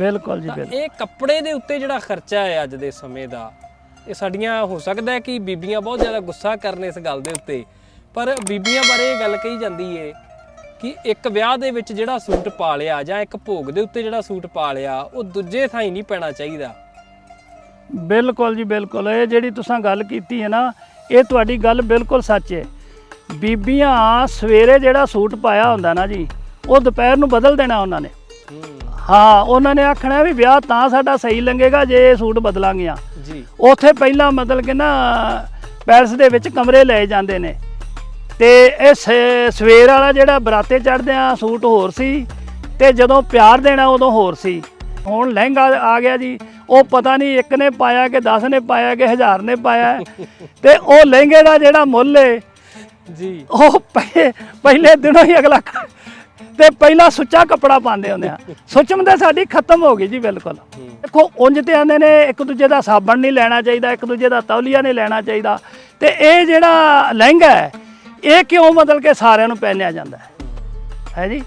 ਬਿਲਕੁਲ ਜੀ ਬਿਲਕੁਲ। ਇਹ ਕੱਪੜੇ ਦੇ ਉੱਤੇ ਜਿਹੜਾ ਖਰਚਾ ਹੈ ਅੱਜ ਦੇ ਸਮੇਂ ਦਾ ਇਹ ਸਾਡੀਆਂ ਹੋ ਸਕਦਾ ਹੈ ਕਿ ਬੀਬੀਆਂ ਬਹੁਤ ਜ਼ਿਆਦਾ ਗੁੱਸਾ ਕਰਨ ਇਸ ਗੱਲ ਦੇ ਉੱਤੇ ਪਰ ਬੀਬੀਆਂ ਬਾਰੇ ਇਹ ਗੱਲ ਕਹੀ ਜਾਂਦੀ ਏ ਕਿ ਇੱਕ ਵਿਆਹ ਦੇ ਵਿੱਚ ਜਿਹੜਾ ਸੂਟ ਪਾ ਲਿਆ ਜਾਂ ਇੱਕ ਭੋਗ ਦੇ ਉੱਤੇ ਜਿਹੜਾ ਸੂਟ ਪਾ ਲਿਆ ਉਹ ਦੂਜੇ ਥਾਂ ਹੀ ਨਹੀਂ ਪੈਣਾ ਚਾਹੀਦਾ। ਬਿਲਕੁਲ ਜੀ ਬਿਲਕੁਲ ਇਹ ਜਿਹੜੀ ਤੁਸੀਂ ਗੱਲ ਕੀਤੀ ਹੈ ਨਾ ਇਹ ਤੁਹਾਡੀ ਗੱਲ ਬਿਲਕੁਲ ਸੱਚ ਹੈ ਬੀਬੀਆਂ ਸਵੇਰੇ ਜਿਹੜਾ ਸੂਟ ਪਾਇਆ ਹੁੰਦਾ ਨਾ ਜੀ ਉਹ ਦੁਪਹਿਰ ਨੂੰ ਬਦਲ ਦੇਣਾ ਉਹਨਾਂ ਨੇ। ਹੂੰ ਉਹਨਾਂ ਨੇ ਆਖਣਾ ਵੀ ਵਿਆਹ ਤਾਂ ਸਾਡਾ ਸਹੀ ਲੰਗੇਗਾ ਜੇ ਇਹ ਸੂਟ ਬਦਲਾਂਗੀਆਂ ਜੀ। ਉੱਥੇ ਪਹਿਲਾਂ ਮਤਲਬ ਕਿ ਨਾ ਪੈਲਸ ਦੇ ਵਿੱਚ ਕਮਰੇ ਲਏ ਜਾਂਦੇ ਨੇ। ਤੇ ਇਹ ਸਵੇਰ ਵਾਲਾ ਜਿਹੜਾ ਬਰਾਤੇ ਚੜਦੇ ਆ ਸੂਟ ਹੋਰ ਸੀ ਤੇ ਜਦੋਂ ਪਿਆਰ ਦੇਣਾ ਉਦੋਂ ਹੋਰ ਸੀ। ਹੁਣ ਲਹਿੰਗਾ ਆ ਗਿਆ ਜੀ। ਉਹ ਪਤਾ ਨਹੀਂ ਇੱਕ ਨੇ ਪਾਇਆ ਕਿ 10 ਨੇ ਪਾਇਆ ਕਿ 1000 ਨੇ ਪਾਇਆ। ਤੇ ਉਹ ਲਹਿੰਗੇ ਦਾ ਜਿਹੜਾ ਮੁੱਲ ਏ ਜੀ। ਉਹ ਪਹਿ- ਪਹਿਲੇ ਦਿਨੋਂ ਹੀ ਅਗਲਾ ਤੇ ਪਹਿਲਾ ਸੁੱਚਾ ਕੱਪੜਾ ਪਾਉਂਦੇ ਹੁੰਦੇ ਆ। ਸੁੱਚਮ ਤਾਂ ਸਾਡੀ ਖਤਮ ਹੋ ਗਈ ਜੀ ਬਿਲਕੁਲ। ਦੇਖੋ ਉਂਝ ਤੇ ਆਂਦੇ ਨੇ ਇੱਕ ਦੂਜੇ ਦਾ ਸਾਬਣ ਨਹੀਂ ਲੈਣਾ ਚਾਹੀਦਾ ਇੱਕ ਦੂਜੇ ਦਾ ਤੌਲੀਆ ਨਹੀਂ ਲੈਣਾ ਚਾਹੀਦਾ। ਤੇ ਇਹ ਜਿਹੜਾ ਲਹਿੰਗਾ ਹੈ ਇਹ ਕਿਉਂ ਮਤਲਬ ਕਿ ਸਾਰਿਆਂ ਨੂੰ ਪਹਿਨਿਆ ਜਾਂਦਾ ਹੈ? ਹੈ ਜੀ?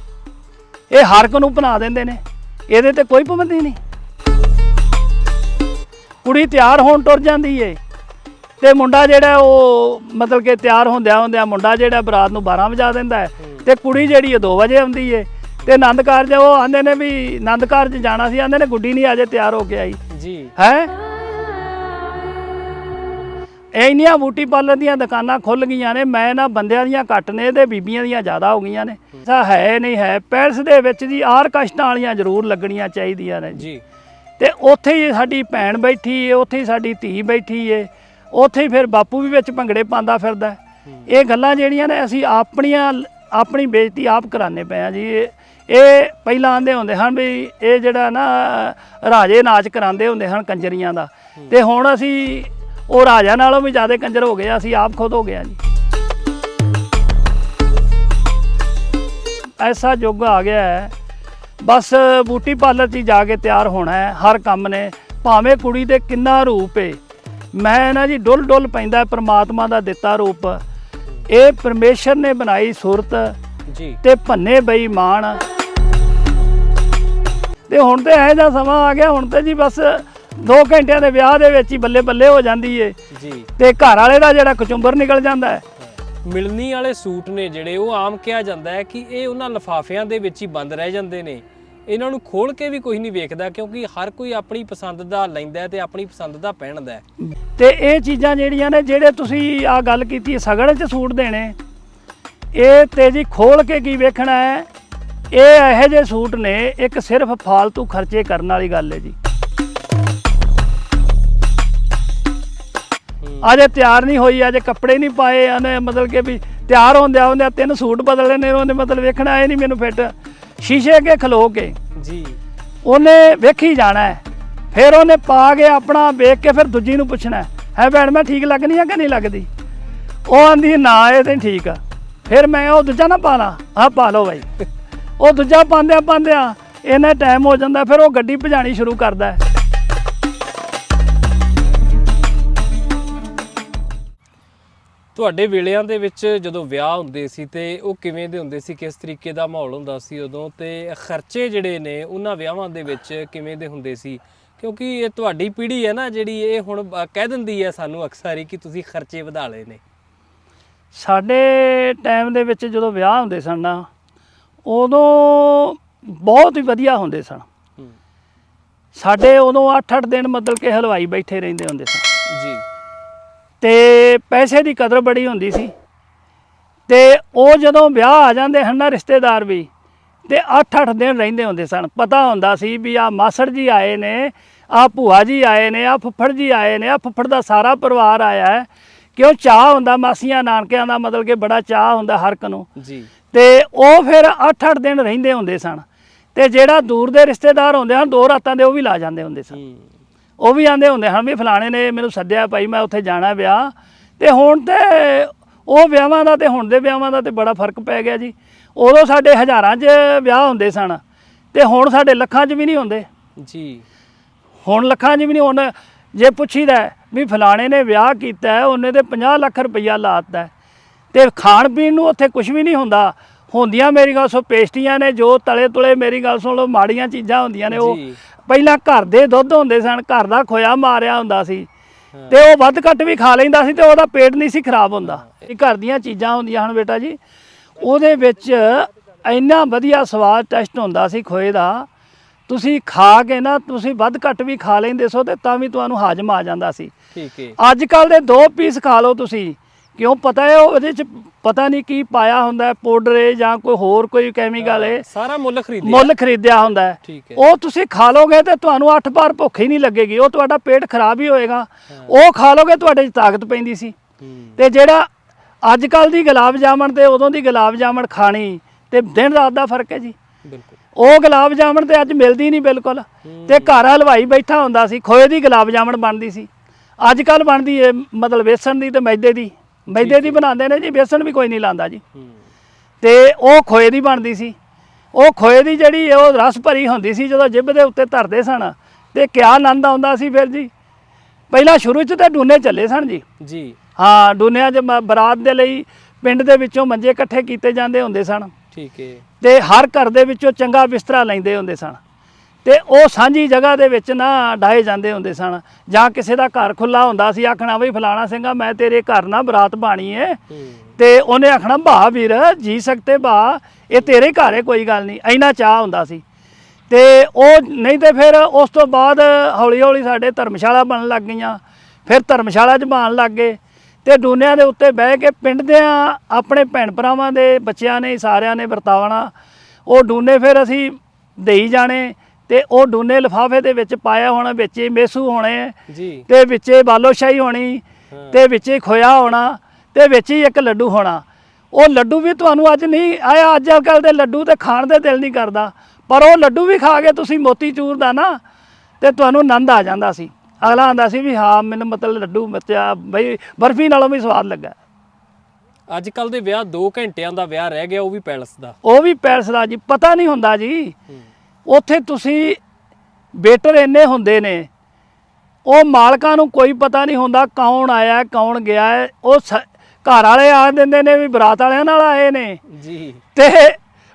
ਇਹ ਹਰ ਇੱਕ ਨੂੰ ਬਣਾ ਦਿੰਦੇ ਨੇ। ਇਹਦੇ ਤੇ ਕੋਈ ਪਾਬੰਦੀ ਨਹੀਂ। ਕੁੜੀ ਤਿਆਰ ਹੋਣ ਤੁਰ ਜਾਂਦੀ ਏ। ਤੇ ਮੁੰਡਾ ਜਿਹੜਾ ਉਹ ਮਤਲਬ ਕਿ ਤਿਆਰ ਹੁੰਦਿਆਂ ਹੁੰਦਿਆਂ ਮੁੰਡਾ ਜਿਹੜਾ ਬਰਾਤ ਨੂੰ 12 ਵਜਾ ਦਿੰਦਾ ਹੈ ਤੇ ਕੁੜੀ ਜਿਹੜੀ ਹੈ 2 ਵਜੇ ਆਉਂਦੀ ਏ। ਤੇ ਆਨੰਦ ਕਾਰਜ ਉਹ ਆਂਦੇ ਨੇ ਵੀ ਆਨੰਦ ਕਾਰਜ ਜਾਣਾ ਸੀ ਆਂਦੇ ਨੇ ਗੁੱਡੀ ਨਹੀਂ ਅਜੇ ਤਿਆਰ ਹੋ ਕੇ ਆਈ। ਜੀ। ਹੈ? ਇੰਨੀਆਂ ਬੂਟੀ ਪਾਰਲਰ ਦੀਆਂ ਦੁਕਾਨਾਂ ਖੁੱਲ ਗਈਆਂ ਨੇ ਮੈਂ ਨਾ ਬੰਦਿਆਂ ਦੀਆਂ ਘੱਟ ਨੇ ਤੇ ਬੀਬੀਆਂ ਦੀਆਂ ਜ਼ਿਆਦਾ ਹੋ ਗਈਆਂ ਨੇ। ਐਸਾ ਹੈ ਨਹੀਂ ਹੈ ਪੈਲਸ ਦੇ ਵਿੱਚ ਜੀ ਆਰਕੈਸਟਰਾਂ ਵਾਲੀਆਂ ਜ਼ਰੂਰ ਲੱਗਣੀਆਂ ਚਾਹੀਦੀਆਂ ਨੇ। ਜੀ ਜੀ। ਤੇ ਉੱਥੇ ਹੀ ਸਾਡੀ ਭੈਣ ਬੈਠੀ ਏ ਉੱਥੇ ਹੀ ਸਾਡੀ ਧੀ ਬੈਠੀ ਏ। ਉੱਥੇ ਹੀ ਫਿਰ ਬਾਪੂ ਵੀ ਵਿੱਚ ਭੰਗੜੇ ਪਾਉਂਦਾ ਫਿਰਦਾ। ਇਹ ਗੱਲਾਂ ਜਿਹੜੀਆਂ ਨੇ ਅਸੀਂ ਆਪਣੀਆਂ ਆਪਣੀ ਬੇਇੱਜ਼ਤੀ ਆਪ ਕਰਾਣੇ ਪਏ ਆ ਜੀ। ਇਹ ਪਹਿਲਾਂ ਆਂਦੇ ਹੁੰਦੇ ਹਨ ਵੀ ਇਹ ਜਿਹੜਾ ਨਾ ਰਾਜੇ ਨਾਚ ਕਰਾਉਂਦੇ ਹੁੰਦੇ ਹਨ ਕੰਜਰੀਆਂ ਦਾ। ਤੇ ਹੁਣ ਅਸੀਂ ਉਹ ਰਾਜਾ ਨਾਲੋਂ ਵੀ ਜ਼ਿਆਦਾ ਕੰਜਰ ਹੋ ਗਏ ਆ, ਅਸੀਂ ਆਪ ਖੁਦ ਹੋ ਗਏ ਆ ਜੀ। ਐਸਾ ਯੁੱਗ ਆ ਗਿਆ ਹੈ। ਬਸ ਬੂਟੀ ਪਾਰਲਰ 'ਚ ਜਾ ਕੇ ਤਿਆਰ ਹੋਣਾ ਹੈ ਹਰ ਕੰਮ ਨੇ। ਭਾਵੇਂ ਕੁੜੀ ਦੇ ਕਿੰਨਾ ਰੂਪ ਏ ਮੈਂ ਨਾ ਜੀ ਡੁੱਲ ਡੁੱਲ ਪੈਂਦਾ ਪ੍ਰਮਾਤਮਾ ਦਾ ਦਿੱਤਾ ਰੂਪ। ਇਹ ਪਰਮੇਸ਼ਰ ਨੇ ਬਣਾਈ ਸੂਰਤ ਜੀ। ਤੇ ਭੰਨੇ ਬੇਈਮਾਨ। ਤੇ ਹੁਣ ਤੇ ਇਹੋ ਜਿਹਾ ਸਮਾਂ ਆ ਗਿਆ ਹੁਣ ਤੇ ਜੀ ਬਸ 2 ਘੰਟਿਆਂ ਦੇ ਵਿਆਹ ਦੇ ਵਿੱਚ ਹੀ ਬੱਲੇ ਬੱਲੇ ਹੋ ਜਾਂਦੀ ਏ। ਜੀ। ਤੇ ਘਰ ਵਾਲੇ ਦਾ ਜਿਹੜਾ ਕਚੁੰਬਰ ਨਿਕਲ ਜਾਂਦਾ ਹੈ। ਮਿਲਣੀ ਵਾਲੇ ਸੂਟ ਨੇ ਜਿਹੜੇ ਉਹ ਆਮ ਕਿਹਾ ਜਾਂਦਾ ਹੈ ਕਿ ਇਹ ਉਹਨਾਂ ਲਫਾਫਿਆਂ ਦੇ ਵਿੱਚ ਹੀ ਬੰਦ ਰਹਿ ਜਾਂਦੇ ਨੇ। ਇਹਨਾਂ ਨੂੰ ਖੋਲ ਕੇ ਵੀ ਕੋਈ ਨਹੀਂ ਵੇਖਦਾ ਕਿਉਂਕਿ ਹਰ ਕੋਈ ਆਪਣੀ ਪਸੰਦ ਦਾ ਲੈਂਦਾ ਤੇ ਆਪਣੀ ਪਸੰਦ ਦਾ ਪਹਿਨਦਾ ਤੇ ਇਹ ਚੀਜ਼ਾਂ ਜਿਹੜੀਆਂ ਨੇ ਜਿਹੜੇ ਤੁਸੀਂ ਆ ਗੱਲ ਕੀਤੀ ਹੈ, ਸਗੜ 'ਚ ਸੂਟ ਦੇਣੇ। ਇਹ ਤੇ ਜੀ ਖੋਲ ਕੇ ਕੀ ਵੇਖਣਾ ਹੈ? ਇਹ ਇਹੋ ਜਿਹੇ ਸੂਟ ਨੇ ਇੱਕ ਸਿਰਫ ਫਾਲਤੂ ਖਰਚੇ ਕਰਨ ਵਾਲੀ ਗੱਲ ਹੈ ਜੀ। ਅਜੇ ਤਿਆਰ ਨਹੀਂ ਹੋਈ ਅਜੇ ਕੱਪੜੇ ਨਹੀਂ ਪਾਏ ਉਹਨੇ ਮਤਲਬ ਕਿ ਵੀ ਤਿਆਰ ਹੁੰਦਿਆਂ ਹੁੰਦਿਆਂ ਤਿੰਨ ਸੂਟ ਬਦਲਣੇ ਨੇ ਉਹਨੇ ਮਤਲਬ ਵੇਖਣਾ ਇਹ ਨਹੀਂ ਮੈਨੂੰ ਫਿੱਟ। ਸ਼ੀਸ਼ੇ ਅੱਗੇ ਖਲੋ ਕੇ ਜੀ। ਉਹਨੇ ਵੇਖੀ ਜਾਣਾ ਫਿਰ ਉਹਨੇ ਪਾ ਕੇ ਆਪਣਾ ਵੇਖ ਕੇ ਫਿਰ ਦੂਜੀ ਨੂੰ ਪੁੱਛਣਾ ਹੈ, ਹੈ ਭੈਣ ਮੈਂ ਠੀਕ ਲੱਗਣੀ ਆ ਕਿ ਨਹੀਂ ਲੱਗਦੀ? ਉਹ ਆਂਦੀ ਨਾ ਇਹ ਤੇ ਠੀਕ। ਆ ਫਿਰ ਮੈਂ ਉਹ ਦੂਜਾ ਨਾ ਪਾਣਾ ਆ ਪਾ ਲਓ ਬਾਈ। ਉਹ ਦੂਜਾ ਪਾਉਂਦਿਆਂ ਪਾਉਂਦਿਆਂ ਇਹਨੇ ਟਾਈਮ ਹੋ ਜਾਂਦਾ ਫਿਰ ਉਹ ਗੱਡੀ ਭਜਾਣੀ ਸ਼ੁਰੂ ਕਰਦਾ ਹੈ। ਤੁਹਾਡੇ ਵੇਲਿਆਂ ਦੇ ਵਿੱਚ ਜਦੋਂ ਵਿਆਹ ਹੁੰਦੇ ਸੀ ਤੇ ਉਹ ਕਿਵੇਂ ਦੇ ਹੁੰਦੇ ਸੀ ਕਿਸ ਤਰੀਕੇ ਦਾ ਮਾਹੌਲ ਹੁੰਦਾ ਸੀ ਉਦੋਂ ਤੇ ਖਰਚੇ ਜਿਹੜੇ ਨੇ ਉਹਨਾਂ ਵਿਆਹਾਂ ਦੇ ਵਿੱਚ ਕਿਵੇਂ ਦੇ ਹੁੰਦੇ ਸੀ? ਕਿਉਂਕਿ ਇਹ ਤੁਹਾਡੀ ਪੀੜ੍ਹੀ ਹੈ ਨਾ ਜਿਹੜੀ ਇਹ ਹੁਣ ਕਹਿ ਦਿੰਦੀ ਹੈ ਸਾਨੂੰ ਅਕਸਰ ਹੀ ਕਿ ਤੁਸੀਂ ਖਰਚੇ ਵਧਾ ਲਏ ਨੇ। ਸਾਡੇ ਟਾਈਮ ਦੇ ਵਿੱਚ ਜਦੋਂ ਵਿਆਹ ਹੁੰਦੇ ਸਨ ਨਾ ਉਦੋਂ ਬਹੁਤ ਹੀ ਵਧੀਆ ਹੁੰਦੇ ਸਨ। ਸਾਡੇ ਉਦੋਂ 8-8 ਦਿਨ ਮਤਲਬ ਕਿ ਹਲਵਾਈ ਬੈਠੇ ਰਹਿੰਦੇ ਹੁੰਦੇ ਸਨ। ਜੀ। ਤੇ ਪੈਸੇ ਦੀ ਕਦਰ ਬੜੀ ਹੁੰਦੀ ਸੀ। ਤੇ ਉਹ ਜਦੋਂ ਵਿਆਹ ਆ ਜਾਂਦੇ ਹਨ ਨਾ ਰਿਸ਼ਤੇਦਾਰ ਵੀ ਤੇ 8-8 ਦਿਨ ਰਹਿੰਦੇ ਹੁੰਦੇ ਸਨ। ਪਤਾ ਹੁੰਦਾ ਸੀ ਵੀ ਆ ਮਾਸੜ ਜੀ ਆਏ ਨੇ ਆ ਭੂਆ ਜੀ ਆਏ ਨੇ ਆ ਫੁੱਫੜ ਜੀ ਆਏ ਨੇ ਆ ਫੁੱਫੜ ਦਾ ਸਾਰਾ ਪਰਿਵਾਰ ਆਇਆ ਹੈ। ਕਿਉਂ ਚਾਹ ਹੁੰਦਾ ਮਾਸੀਆਂ ਨਾਨਕਿਆਂ ਦਾ ਮਤਲਬ ਕਿ ਬੜਾ ਚਾਹ ਹੁੰਦਾ ਹਰ ਇੱਕ ਨੂੰ। ਜੀ। ਤੇ ਉਹ ਫਿਰ 8-8 ਦਿਨ ਰਹਿੰਦੇ ਹੁੰਦੇ ਸਨ। ਤੇ ਜਿਹੜਾ ਦੂਰ ਦੇ ਰਿਸ਼ਤੇਦਾਰ ਹੁੰਦੇ ਹਨ ਦੋ ਰਾਤਾਂ ਦੇ ਉਹ ਵੀ ਲਾ ਜਾਂਦੇ ਹੁੰਦੇ ਸਨ। ਉਹ ਵੀ ਆਂਦੇ ਹੁੰਦੇ ਹਨ ਵੀ ਫਲਾਣੇ ਨੇ ਮੈਨੂੰ ਸੱਦਿਆ ਭਾਈ ਮੈਂ ਉੱਥੇ ਜਾਣਾ ਵਿਆਹ ਤੇ ਹੁਣ ਤੇ ਉਹ ਵਿਆਹਾਂ ਦਾ ਤੇ ਹੁਣ ਦੇ ਵਿਆਹਾਂ ਦਾ ਤੇ ਬੜਾ ਫ਼ਰਕ ਪੈ ਗਿਆ ਜੀ ਉਦੋਂ ਸਾਡੇ ਹਜ਼ਾਰਾਂ 'ਚ ਵਿਆਹ ਹੁੰਦੇ ਸਨ ਤੇ ਹੁਣ ਸਾਡੇ ਲੱਖਾਂ 'ਚ ਵੀ ਨਹੀਂ ਹੁੰਦੇ ਜੀ ਹੁਣ ਲੱਖਾਂ 'ਚ ਵੀ ਨਹੀਂ ਹੁਣ ਜੇ ਪੁੱਛੀਦਾ ਵੀ ਫਲਾਣੇ ਨੇ ਵਿਆਹ ਕੀਤਾ ਉਹਨੇ ਤੇ 50 ਲੱਖ ਰੁਪਈਆ ਲਾਤਾ। ਤੇ ਖਾਣ ਪੀਣ ਨੂੰ ਉੱਥੇ ਕੁਝ ਵੀ ਨਹੀਂ ਹੁੰਦਾ ਹੁੰਦੀਆਂ ਮੇਰੀ ਗੱਲ ਸੋ ਪੇਸਟੀਆਂ ਨੇ ਜੋ ਤਲੇ ਤੁਲੇ ਮੇਰੀ ਗੱਲ ਸੁਣ ਲਓ ਮਾੜੀਆਂ ਚੀਜ਼ਾਂ ਹੁੰਦੀਆਂ ਨੇ ਉਹ। ਪਹਿਲਾਂ ਘਰ ਦੇ ਦੁੱਧ ਹੁੰਦੇ ਸਨ ਘਰ ਦਾ ਖੋਇਆ ਮਾਰਿਆ ਹੁੰਦਾ ਸੀ। ਤੇ ਉਹ ਵੱਧ ਘੱਟ ਵੀ ਖਾ ਲੈਂਦਾ ਸੀ ਤੇ ਉਹਦਾ ਪੇਟ ਨਹੀਂ ਸੀ ਖਰਾਬ ਹੁੰਦਾ। ਇਹ ਘਰ ਦੀਆਂ ਚੀਜ਼ਾਂ ਹੁੰਦੀਆਂ ਹਨ ਬੇਟਾ ਜੀ। ਉਹਦੇ ਵਿੱਚ ਇੰਨਾ ਵਧੀਆ ਸਵਾਦ ਟੈਸਟ ਹੁੰਦਾ ਸੀ ਖੋਏ ਦਾ। ਤੁਸੀਂ ਖਾ ਕੇ ਨਾ ਤੁਸੀਂ ਵੱਧ ਘੱਟ ਵੀ ਖਾ ਲੈਂਦੇ ਸੋ ਤੇ ਤਾਂ ਵੀ ਤੁਹਾਨੂੰ ਹਾਜ਼ਮ ਆ ਜਾਂਦਾ ਸੀ। ਠੀਕ ਹੈ ਅੱਜ ਕੱਲ ਦੇ ਦੋ ਪੀਸ ਖਾ ਲਓ ਤੁਸੀਂ। ਕਿਉਂ ਪਤਾ ਹੈ ਉਹਦੇ ਚ ਪਤਾ ਨਹੀਂ ਕੀ ਪਾਇਆ ਹੁੰਦਾ ਹੈ ਪਾਊਡਰ ਹੈ ਜਾਂ ਕੋਈ ਹੋਰ ਕੋਈ ਕੈਮੀਕਲ ਹੈ। ਸਾਰਾ ਮੁੱਲ ਖਰੀਦਿਆ। ਮੁੱਲ ਖਰੀਦਿਆ ਹੁੰਦਾ ਹੈ। ਉਹ ਤੁਸੀਂ ਖਾ ਲੋਗੇ ਤੇ ਤੁਹਾਨੂੰ 8 ਬਾਰ ਭੁੱਖ ਹੀ ਨਹੀਂ ਲੱਗੇਗੀ ਉਹ ਤੁਹਾਡਾ ਪੇਟ ਖਰਾਬ ਹੀ ਹੋਏਗਾ। ਉਹ ਖਾ ਲੋਗੇ ਤੁਹਾਡੇ 'ਚ ਤਾਕਤ ਪੈਂਦੀ ਸੀ। ਤੇ ਜਿਹੜਾ ਅੱਜ ਕੱਲ ਦੀ ਗੁਲਾਬ ਜਾਮਣ ਤੇ ਉਦੋਂ ਦੀ ਗੁਲਾਬ ਜਾਮਣ ਖਾਣੀ ਤੇ ਦਿਨ ਰਾਤ ਦਾ ਫ਼ਰਕ ਹੈ ਜੀ। ਬਿਲਕੁਲ। ਉਹ ਗੁਲਾਬ ਜਾਮਣ ਤੇ ਅੱਜ ਮਿਲਦੀ ਨਹੀਂ ਬਿਲਕੁਲ। ਤੇ ਘਰ ਹਲਵਾਈ ਬੈਠਾ ਹੁੰਦਾ ਸੀ ਖੋਏ ਦੀ ਗੁਲਾਬ ਜਾਮਣ ਬਣਦੀ ਸੀ। ਅੱਜ ਕੱਲ ਬਣਦੀ ਹੈ ਮਤਲਬ ਵੇਸਣ ਦੀ ਤੇ ਮੈਦੇ ਦੀ। ਮੈਦੇ ਦੀ ਬਣਾਉਂਦੇ ਨੇ ਜੀ ਵੇਸਣ ਵੀ ਕੋਈ ਨਹੀਂ ਲਾਂਦਾ ਜੀ। ਤੇ ਉਹ ਖੋਏ ਦੀ ਬਣਦੀ ਸੀ। ਉਹ ਖੋਏ ਦੀ ਜਿਹੜੀ ਉਹ ਰਸ ਭਰੀ ਹੁੰਦੀ ਸੀ ਜਦੋਂ ਜਿੱਬ ਦੇ ਉੱਤੇ ਧਰਦੇ ਸਨ ਤੇ ਕਿਆ ਆਨੰਦ ਆਉਂਦਾ ਸੀ ਫਿਰ ਜੀ। ਪਹਿਲਾਂ ਸ਼ੁਰੂ 'ਚ ਤਾਂ ਡੂਨੇ ਚੱਲੇ ਸਨ ਜੀ। ਜੀ। ਹਾਂ ਡੂਨਿਆਂ 'ਚ ਬਰਾਤ ਦੇ ਲਈ ਪਿੰਡ ਦੇ ਵਿੱਚੋਂ ਮੰਜੇ ਇਕੱਠੇ ਕੀਤੇ ਜਾਂਦੇ ਹੁੰਦੇ ਸਨ। ਠੀਕ ਹੈ। ਤੇ ਹਰ ਘਰ ਦੇ ਵਿੱਚੋਂ ਚੰਗਾ ਬਿਸਤਰਾ ਲੈਂਦੇ ਹੁੰਦੇ ਸਨ। ਤੇ ਉਹ ਸਾਂਝੀ ਜਗ੍ਹਾ ਦੇ ਵਿੱਚ ਨਾ ਡਾਏ ਜਾਂਦੇ ਹੁੰਦੇ ਸਨ। ਜਾਂ ਕਿਸੇ ਦਾ ਘਰ ਖੁੱਲਾ ਹੁੰਦਾ ਸੀ ਆਖਣਾ ਬਈ ਫਲਾਣਾ ਸਿੰਘਾ ਮੈਂ ਤੇਰੇ ਘਰ ਨਾ ਬਰਾਤ ਬਾਣੀ ਏ। ਤੇ ਉਹਨੇ ਆਖਣਾ ਭਾ ਵੀਰ ਜੀ ਸਕਤੇ ਭਾ ਇਹ ਤੇਰੇ ਘਰ ਹੈ ਕੋਈ ਗੱਲ ਨਹੀਂ। ਇੰਨਾ ਚਾਹ ਹੁੰਦਾ ਸੀ। ਤੇ ਉਹ ਨਹੀਂ ਤੇ ਫਿਰ ਉਸ ਤੋਂ ਬਾਅਦ ਹੌਲੀ ਹੌਲੀ ਸਾਡੇ ਧਰਮਸ਼ਾਲਾ ਬਣਨ ਲੱਗ ਗਈਆਂ। ਫਿਰ ਧਰਮਸ਼ਾਲਾ ਚ ਬਣ ਲੱਗ ਗਏ। ਤੇ ਡੂਨਿਆਂ ਦੇ ਉੱਤੇ ਬਹਿ ਕੇ ਪਿੰਡ ਦੇ ਆਪਣੇ ਭੈਣ ਭਰਾਵਾਂ ਦੇ ਬੱਚਿਆਂ ਨੇ ਸਾਰਿਆਂ ਨੇ ਵਰਤਾਵਣਾ ਉਹ ਡੂਨੇ ਫਿਰ ਅਸੀਂ ਦੇਈ ਜਾਣੇ। ਤੇ ਉਹ ਡੂਨੇ ਲਿਫਾਫੇ ਦੇ ਵਿੱਚ ਪਾਇਆ ਹੋਣਾ ਵਿੱਚ ਮੇਸੂ ਹੋਣੇ ਜੀ। ਤੇ ਵਿੱਚੇ ਬਾਲੋਸ਼ਾਹੀ ਹੋਣੀ। ਤੇ ਵਿੱਚੇ ਖੋਇਆ ਹੋਣਾ ਤੇ ਵਿੱਚ ਹੀ ਇੱਕ ਲੱਡੂ ਹੋਣਾ। ਉਹ ਲੱਡੂ ਵੀ ਤੁਹਾਨੂੰ ਅੱਜ ਨਹੀਂ ਆਇਆ ਅੱਜ ਕੱਲ ਦੇ ਲੱਡੂ ਤੇ ਖਾਣ ਦੇ ਦਿਲ ਨਹੀਂ ਕਰਦਾ। ਪਰ ਉਹ ਲੱਡੂ ਵੀ ਖਾ ਕੇ ਤੁਸੀਂ ਮੋਤੀ ਚੂਰ ਦਾ ਨਾ ਤੇ ਤੁਹਾਨੂੰ ਆਨੰਦ ਆ ਜਾਂਦਾ ਸੀ। ਅਗਲਾ ਆਂਦਾ ਸੀ ਵੀ ਹਾਂ ਮੈਨੂੰ ਮਤਲਬ ਲੱਡੂ ਮੱਚਿਆ ਬਈ ਬਰਫੀ ਨਾਲੋਂ ਵੀ ਸਵਾਦ ਲੱਗਾ। ਅੱਜ ਕੱਲ ਦੇ ਵਿਆਹ 2 ਘੰਟਿਆਂ ਦਾ ਵਿਆਹ ਰਹਿ ਗਿਆ ਉਹ ਵੀ ਪੈਲਸ ਦਾ। ਉਹ ਵੀ ਪੈਲਸ ਦਾ ਜੀ ਪਤਾ ਨਹੀਂ ਹੁੰਦਾ ਜੀ। ਉੱਥੇ ਤੁਸੀਂ ਵੇਟਰ ਇੰਨੇ ਹੁੰਦੇ ਨੇ ਉਹ ਮਾਲਕਾਂ ਨੂੰ ਕੋਈ ਪਤਾ ਨਹੀਂ ਹੁੰਦਾ ਕੌਣ ਆਇਆ ਕੌਣ ਗਿਆ ਹੈ। ਉਹ ਘਰ ਵਾਲੇ ਆ ਦਿੰਦੇ ਨੇ ਵੀ ਬਰਾਤ ਵਾਲਿਆਂ ਨਾਲ ਆਏ ਨੇ ਜੀ ਤੇ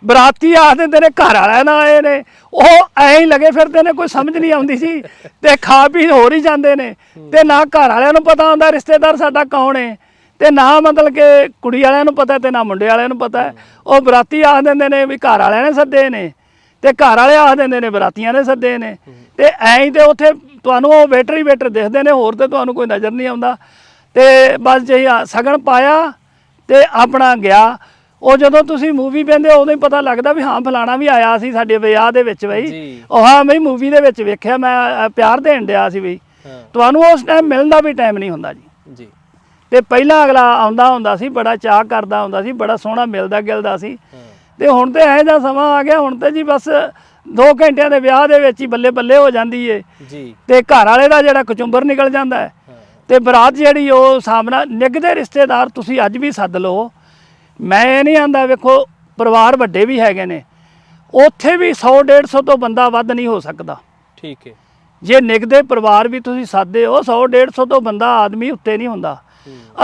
ਬਰਾਤੀ ਆ ਦਿੰਦੇ ਨੇ ਘਰ ਵਾਲਿਆਂ ਨਾਲ ਆਏ ਨੇ ਉਹ ਐਂ ਹੀ ਲੱਗੇ ਫਿਰਦੇ ਨੇ ਕੋਈ ਸਮਝ ਨਹੀਂ ਆਉਂਦੀ ਸੀ ਤੇ ਖਾ ਪੀ ਹੋਰ ਹੀ ਜਾਂਦੇ ਨੇ ਤੇ ਨਾ ਘਰ ਵਾਲਿਆਂ ਨੂੰ ਪਤਾ ਹੁੰਦਾ ਰਿਸ਼ਤੇਦਾਰ ਸਾਡਾ ਕੌਣ ਹੈ ਤੇ ਨਾ ਮਤਲਬ ਕਿ ਕੁੜੀ ਵਾਲਿਆਂ ਨੂੰ ਪਤਾ ਤੇ ਨਾ ਮੁੰਡੇ ਵਾਲਿਆਂ ਨੂੰ ਪਤਾ। ਉਹ ਬਰਾਤੀ ਆ ਦਿੰਦੇ ਨੇ ਵੀ ਘਰ ਵਾਲਿਆਂ ਨੇ ਸੱਦੇ ਨੇ ਤੇ ਘਰ ਵਾਲੇ ਆ ਦਿੰਦੇ ਨੇ ਬਰਾਤੀਆਂ ਨੇ ਸੱਦੇ ਨੇ। ਤੇ ਐਂ ਹੀ ਤੇ ਉੱਥੇ ਤੁਹਾਨੂੰ ਉਹ ਵੇਟਰ ਹੀ ਵੇਟਰ ਦਿਖਦੇ ਨੇ ਹੋਰ ਤੇ ਤੁਹਾਨੂੰ ਕੋਈ ਨਜ਼ਰ ਨਹੀਂ ਆਉਂਦਾ। ਤੇ ਬਸ ਜੇ ਸਗਣ ਪਾਇਆ ਤੇ ਆਪਣਾ ਗਿਆ। ਉਹ ਜਦੋਂ ਤੁਸੀਂ ਮੂਵੀ ਪੈਂਦੇ ਉਦੋਂ ਹੀ ਪਤਾ ਲੱਗਦਾ ਵੀ ਹਾਂ ਫਲਾਣਾ ਵੀ ਆਇਆ ਸੀ ਸਾਡੇ ਵਿਆਹ ਦੇ ਵਿੱਚ ਬਈ। ਉਹ ਹਾਂ ਮੈਂ ਮੂਵੀ ਦੇ ਵਿੱਚ ਵੇਖਿਆ ਮੈਂ ਪਿਆਰ ਦੇਣ ਡਿਆ ਸੀ ਬਈ। ਤੁਹਾਨੂੰ ਉਸ ਟਾਈਮ ਮਿਲਣ ਦਾ ਵੀ ਟਾਈਮ ਨਹੀਂ ਹੁੰਦਾ ਜੀ। ਜੀ। ਤੇ ਪਹਿਲਾਂ ਅਗਲਾ ਆਉਂਦਾ ਹੁੰਦਾ ਸੀ ਬੜਾ ਚਾਹ ਕਰਦਾ ਹੁੰਦਾ ਸੀ ਬੜਾ ਸੋਹਣਾ ਮਿਲਦਾ ਗਿਲਦਾ ਸੀ। ਤੇ ਹੁਣ ਤੇ ਇਹੋ ਜਿਹਾ ਸਮਾਂ ਆ ਗਿਆ ਹੁਣ ਤੇ ਜੀ ਬਸ 2 ਘੰਟਿਆਂ ਦੇ ਵਿਆਹ ਦੇ ਵਿੱਚ ਹੀ ਬੱਲੇ ਬੱਲੇ ਹੋ ਜਾਂਦੀ ਏ। ਜੀ। ਤੇ ਘਰ ਵਾਲੇ ਦਾ ਜਿਹੜਾ ਕਚੁੰਬਰ ਨਿਕਲ ਜਾਂਦਾ ਹੈ। ਤੇ ਬਰਾਤ ਜਿਹੜੀ ਉਹ ਸਾਹਮਣਾ ਨਿੱਘਦੇ ਰਿਸ਼ਤੇਦਾਰ ਤੁਸੀਂ ਅੱਜ ਵੀ ਸੱਦ ਲਓ। ਮੈਂ ਇਹ ਨਹੀਂ ਆਂਦਾ ਵੇਖੋ ਪਰਿਵਾਰ ਵੱਡੇ ਵੀ ਹੈਗੇ ਨੇ। ਉੱਥੇ ਵੀ 100 150 ਤੋਂ ਬੰਦਾ ਵੱਧ ਨਹੀਂ ਹੋ ਸਕਦਾ। ਠੀਕ ਹੈ ਜੇ ਨਿੱਘਦੇ ਪਰਿਵਾਰ ਵੀ ਤੁਸੀਂ ਸਾਦੇ ਹੋ 100 150 ਤੋਂ ਬੰਦਾ ਆਦਮੀ ਉੱਤੇ ਨਹੀਂ ਹੁੰਦਾ।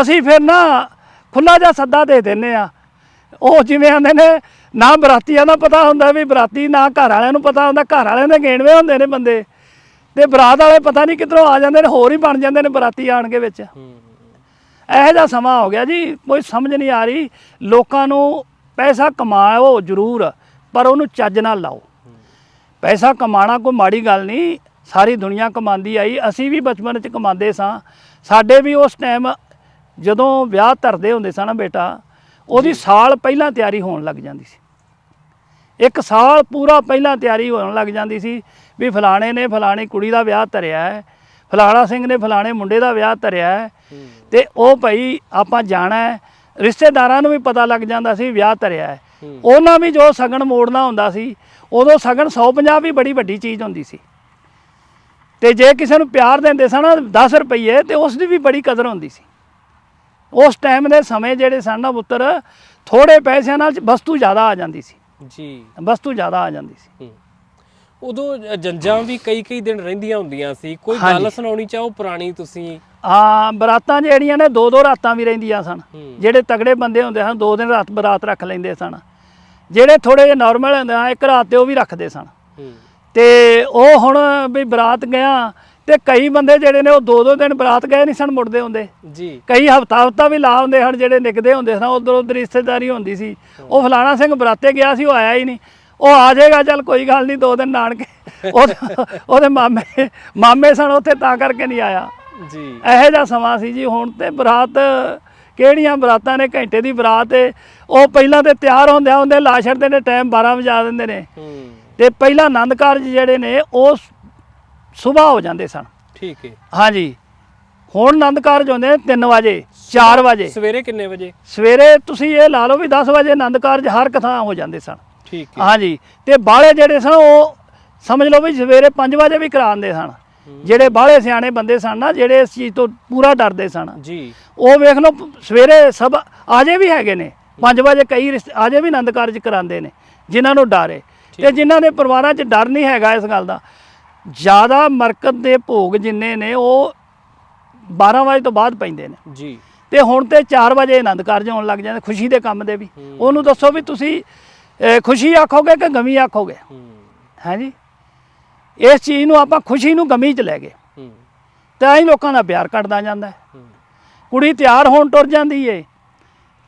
ਅਸੀਂ ਫਿਰ ਨਾ ਖੁੱਲਾ ਜਿਹਾ ਸੱਦਾ ਦੇ ਦਿੰਨੇ ਆ ਉਹ ਜਿਵੇਂ ਆਂਦੇ ਨੇ ਨਾ ਬਰਾਤੀਆਂ ਦਾ ਪਤਾ ਹੁੰਦਾ ਵੀ ਬਰਾਤੀ ਨਾ ਘਰ ਵਾਲਿਆਂ ਨੂੰ ਪਤਾ ਹੁੰਦਾ ਘਰ ਵਾਲਿਆਂ ਦੇ ਗੇਣਵੇਂ ਹੁੰਦੇ ਨੇ ਬੰਦੇ। ਤੇ ਬਰਾਤ ਵਾਲੇ ਪਤਾ ਨਹੀਂ ਕਿੱਧਰੋਂ ਆ ਜਾਂਦੇ ਨੇ ਹੋਰ ਹੀ ਬਣ ਜਾਂਦੇ ਨੇ ਬਰਾਤੀ ਆਣ ਕੇ ਵਿੱਚ। ਇਹੋ ਜਿਹਾ ਸਮਾਂ ਹੋ ਗਿਆ ਜੀ ਕੋਈ ਸਮਝ ਨਹੀਂ ਆ ਰਹੀ। ਲੋਕਾਂ ਨੂੰ ਪੈਸਾ ਕਮਾਓ ਜ਼ਰੂਰ ਪਰ ਉਹਨੂੰ ਚੱਜ ਨਾਲ ਲਾਓ। ਪੈਸਾ ਕਮਾਣਾ ਕੋਈ ਮਾੜੀ ਗੱਲ ਨਹੀਂ ਸਾਰੀ ਦੁਨੀਆ ਕਮਾਉਂਦੀ ਆਈ ਅਸੀਂ ਵੀ ਬਚਪਨ 'ਚ ਕਮਾਉਂਦੇ ਸਾਂ। ਸਾਡੇ ਵੀ ਉਸ ਟਾਈਮ ਜਦੋਂ ਵਿਆਹ ਧਰਦੇ ਹੁੰਦੇ ਨਾ ਬੇਟਾ ਉਹਦੀ ਸਾਲ ਪਹਿਲਾਂ ਤਿਆਰੀ ਹੋਣ ਲੱਗ ਜਾਂਦੀ ਸੀ। ਇੱਕ ਸਾਲ ਪੂਰਾ ਪਹਿਲਾਂ ਤਿਆਰੀ ਹੋਣ ਲੱਗ ਜਾਂਦੀ ਸੀ ਵੀ ਫਲਾਣੇ ਨੇ ਫਲਾਣੀ ਕੁੜੀ ਦਾ ਵਿਆਹ ਧਰਿਆ ਹੈ ਫਲਾਣਾ ਸਿੰਘ ਨੇ ਫਲਾਣੇ ਮੁੰਡੇ ਦਾ ਵਿਆਹ ਧਰਿਆ ਹੈ ਤੇ ਉਹ ਭਾਈ ਆਪਾਂ ਜਾਣਾ ਹੈ ਰਿਸ਼ਤੇਦਾਰਾਂ ਨੂੰ ਵੀ ਪਤਾ ਲੱਗ ਜਾਂਦਾ ਸੀ ਵਿਆਹ ਧਰਿਆ ਹੈ। ਉਹਨਾਂ ਵੀ ਜੋ ਸਗਨ ਮੋੜਨਾ ਹੁੰਦਾ ਸੀ ਉਦੋਂ ਸਗਨ 150 ਵੀ ਬੜੀ ਵੱਡੀ ਚੀਜ਼ ਹੁੰਦੀ ਸੀ। ਤੇ ਜੇ ਕਿਸੇ ਨੂੰ ਪਿਆਰ ਦਿੰਦੇ ਸਨ 10 ਰੁਪਏ ਤੇ ਉਸ ਦੀ ਵੀ ਬੜੀ ਕਦਰ ਹੁੰਦੀ ਸੀ। ਉਸ ਟਾਈਮ ਦੇ ਸਮੇਂ ਜਿਹੜੇ ਸਨ ਨਾ ਪੁੱਤਰ ਥੋੜੇ ਪੈਸਿਆਂ ਨਾਲ ਵਸਤੂ ਜ਼ਿਆਦਾ ਆ ਜਾਂਦੀ ਸੀ। ਜੀ। ਵਸਤੂ ਜ਼ਿਆਦਾ ਆ ਜਾਂਦੀ ਸੀ। ਉਦੋਂ ਜੰਜਾਂ ਵੀ ਕਈ ਕਈ ਦਿਨ ਰਹਿੰਦੀਆਂ ਹੁੰਦੀਆਂ ਸੀ। ਕੋਈ। ਗੱਲ ਸੁਣਾਉਣੀ ਚਾਹੋ ਪੁਰਾਣੀ ਤੁਸੀਂ? ਹਾਂ ਬਰਾਤਾਂ ਜਿਹੜੀਆਂ ਨੇ ਦੋ ਦੋ ਰਾਤਾਂ ਵੀ ਰਹਿੰਦੀਆਂ ਸਨ। ਜਿਹੜੇ ਤਗੜੇ ਬੰਦੇ ਹੁੰਦੇ ਸਨ ਦੋ ਦਿਨ ਰਾਤ ਬਰਾਤ ਰੱਖ ਲੈਂਦੇ ਸਨ। ਜਿਹੜੇ ਥੋੜੇ ਜਿਹੇ ਨਾਰਮਲ ਹੁੰਦੇ ਆ ਇੱਕ ਰਾਤ ਤੇ ਉਹ ਵੀ ਰੱਖਦੇ ਸਨ। ਤੇ ਉਹ ਹੁਣ ਵੀ ਬਰਾਤ ਗਿਆ ਤੇ ਕਈ ਬੰਦੇ ਜਿਹੜੇ ਨੇ ਉਹ ਦੋ ਦੋ ਦਿਨ ਬਰਾਤ ਗਏ ਨਹੀਂ ਸਨ ਮੁੜਦੇ ਹੁੰਦੇ। ਜੀ। ਕਈ ਹਫਤਾ ਹਫਤਾ ਵੀ ਲਾ ਹੁੰਦੇ ਹਨ ਜਿਹੜੇ ਨਿਕਦੇ ਹੁੰਦੇ ਸਨ ਉਧਰ ਉਧਰ ਰਿਸ਼ਤੇਦਾਰੀ ਹੁੰਦੀ ਸੀ। ਉਹ ਫਲਾਣਾ ਸਿੰਘ ਬਰਾਤੇ ਗਿਆ ਸੀ ਉਹ ਆਇਆ ਹੀ ਨਹੀਂ। ਉਹ ਆ ਜਾਏਗਾ ਚੱਲ ਕੋਈ ਗੱਲ ਨਹੀਂ ਦੋ ਦਿਨ ਨਾਨਕੇ ਉਹਦੇ ਮਾਮੇ ਮਾਮੇ ਸਨ ਉੱਥੇ ਤਾਂ ਕਰਕੇ ਨਹੀਂ ਆਇਆ। ਜੀ। ਇਹੋ ਜਿਹਾ ਸਮਾਂ ਸੀ ਜੀ ਹੁਣ ਤੇ ਬਰਾਤ ਕਿਹੜੀਆਂ ਬਰਾਤਾਂ ਨੇ ਘੰਟੇ ਦੀ ਬਰਾਤ ਏ। ਉਹ ਪਹਿਲਾਂ ਤੇ ਤਿਆਰ ਹੁੰਦਿਆਂ ਹੁੰਦੇ ਲਾ ਛੱਡਦੇ ਨੇ ਟਾਈਮ 12 ਵਜਾ ਦਿੰਦੇ ਨੇ। ਤੇ ਪਹਿਲਾਂ ਆਨੰਦ ਕਾਰਜ ਜਿਹੜੇ ਨੇ ਉਹ ਸਵੇਰ ਹੋ ਜਾਂਦੇ ਸਨ। ਠੀਕ ਹੈ ਹਾਂਜੀ। ਹੁਣ ਆਨੰਦ ਕਾਰਜ ਹੁੰਦੇ ਨੇ 3 ਵਜੇ 4 ਵਜੇ। ਸਵੇਰੇ ਕਿੰਨੇ ਵਜੇ? ਸਵੇਰੇ ਤੁਸੀਂ ਇਹ ਲਾ ਲਓ ਵੀ 10 ਵਜੇ ਆਨੰਦ ਕਾਰਜ ਹਰ ਕਥਾ ਹੋ ਜਾਂਦੇ ਸਨ। ਠੀਕ ਹੈ ਹਾਂਜੀ। ਤੇ ਬਾਹਲੇ ਜਿਹੜੇ ਸਨ ਉਹ ਸਮਝ ਲਓ ਵੀ ਸਵੇਰੇ 5 ਵਜੇ ਵੀ ਕਰਾਉਂਦੇ ਸਨ। ਜਿਹੜੇ ਬਾਹਲੇ ਸਿਆਣੇ ਬੰਦੇ ਸਨ ਨਾ ਜਿਹੜੇ ਇਸ ਚੀਜ਼ ਤੋਂ ਪੂਰਾ ਡਰਦੇ ਸਨ। ਜੀ। ਉਹ ਵੇਖ ਲਓ ਸਵੇਰੇ ਸਭ ਆਜੇ ਵੀ ਹੈਗੇ ਨੇ। 5 ਵਜੇ ਕਈ ਆਜੇ ਵੀ ਆਨੰਦ ਕਾਰਜ ਕਰਾਉਂਦੇ ਨੇ ਜਿਨ੍ਹਾਂ ਨੂੰ ਡਰ ਹੈ ਤੇ ਜਿਨ੍ਹਾਂ ਦੇ ਪਰਿਵਾਰਾਂ 'ਚ ਡਰ ਨਹੀਂ ਹੈਗਾ ਇਸ ਗੱਲ ਦਾ ਜ਼ਿਆਦਾ ਮਰਕਤ ਦੇ ਭੋਗ ਜਿੰਨੇ ਨੇ ਉਹ 12 ਵਜੇ ਤੋਂ ਬਾਅਦ ਪੈਂਦੇ ਨੇ। ਜੀ। ਤੇ ਹੁਣ ਤੇ 4 ਵਜੇ ਆਨੰਦ ਕਾਰਜ ਹੋਣ ਲੱਗ ਜਾਂਦੇ ਖੁਸ਼ੀ ਦੇ ਕੰਮ ਦੇ ਵੀ। ਉਹਨੂੰ ਦੱਸੋ ਵੀ ਤੁਸੀਂ ਖੁਸ਼ੀ ਆਖੋਗੇ ਕਿ ਗਮੀ ਆਖੋਗੇ? ਹਾਂਜੀ ਇਸ ਚੀਜ਼ ਨੂੰ ਆਪਾਂ ਖੁਸ਼ੀ ਨੂੰ ਗਮੀ 'ਚ ਲੈ ਗਏ। ਤਾਂ ਹੀ ਲੋਕਾਂ ਦਾ ਪਿਆਰ ਘਟਦਾ ਜਾਂਦਾ। ਹੈ। ਕੁੜੀ ਤਿਆਰ ਹੋਣ ਟੁਰ ਜਾਂਦੀ ਏ।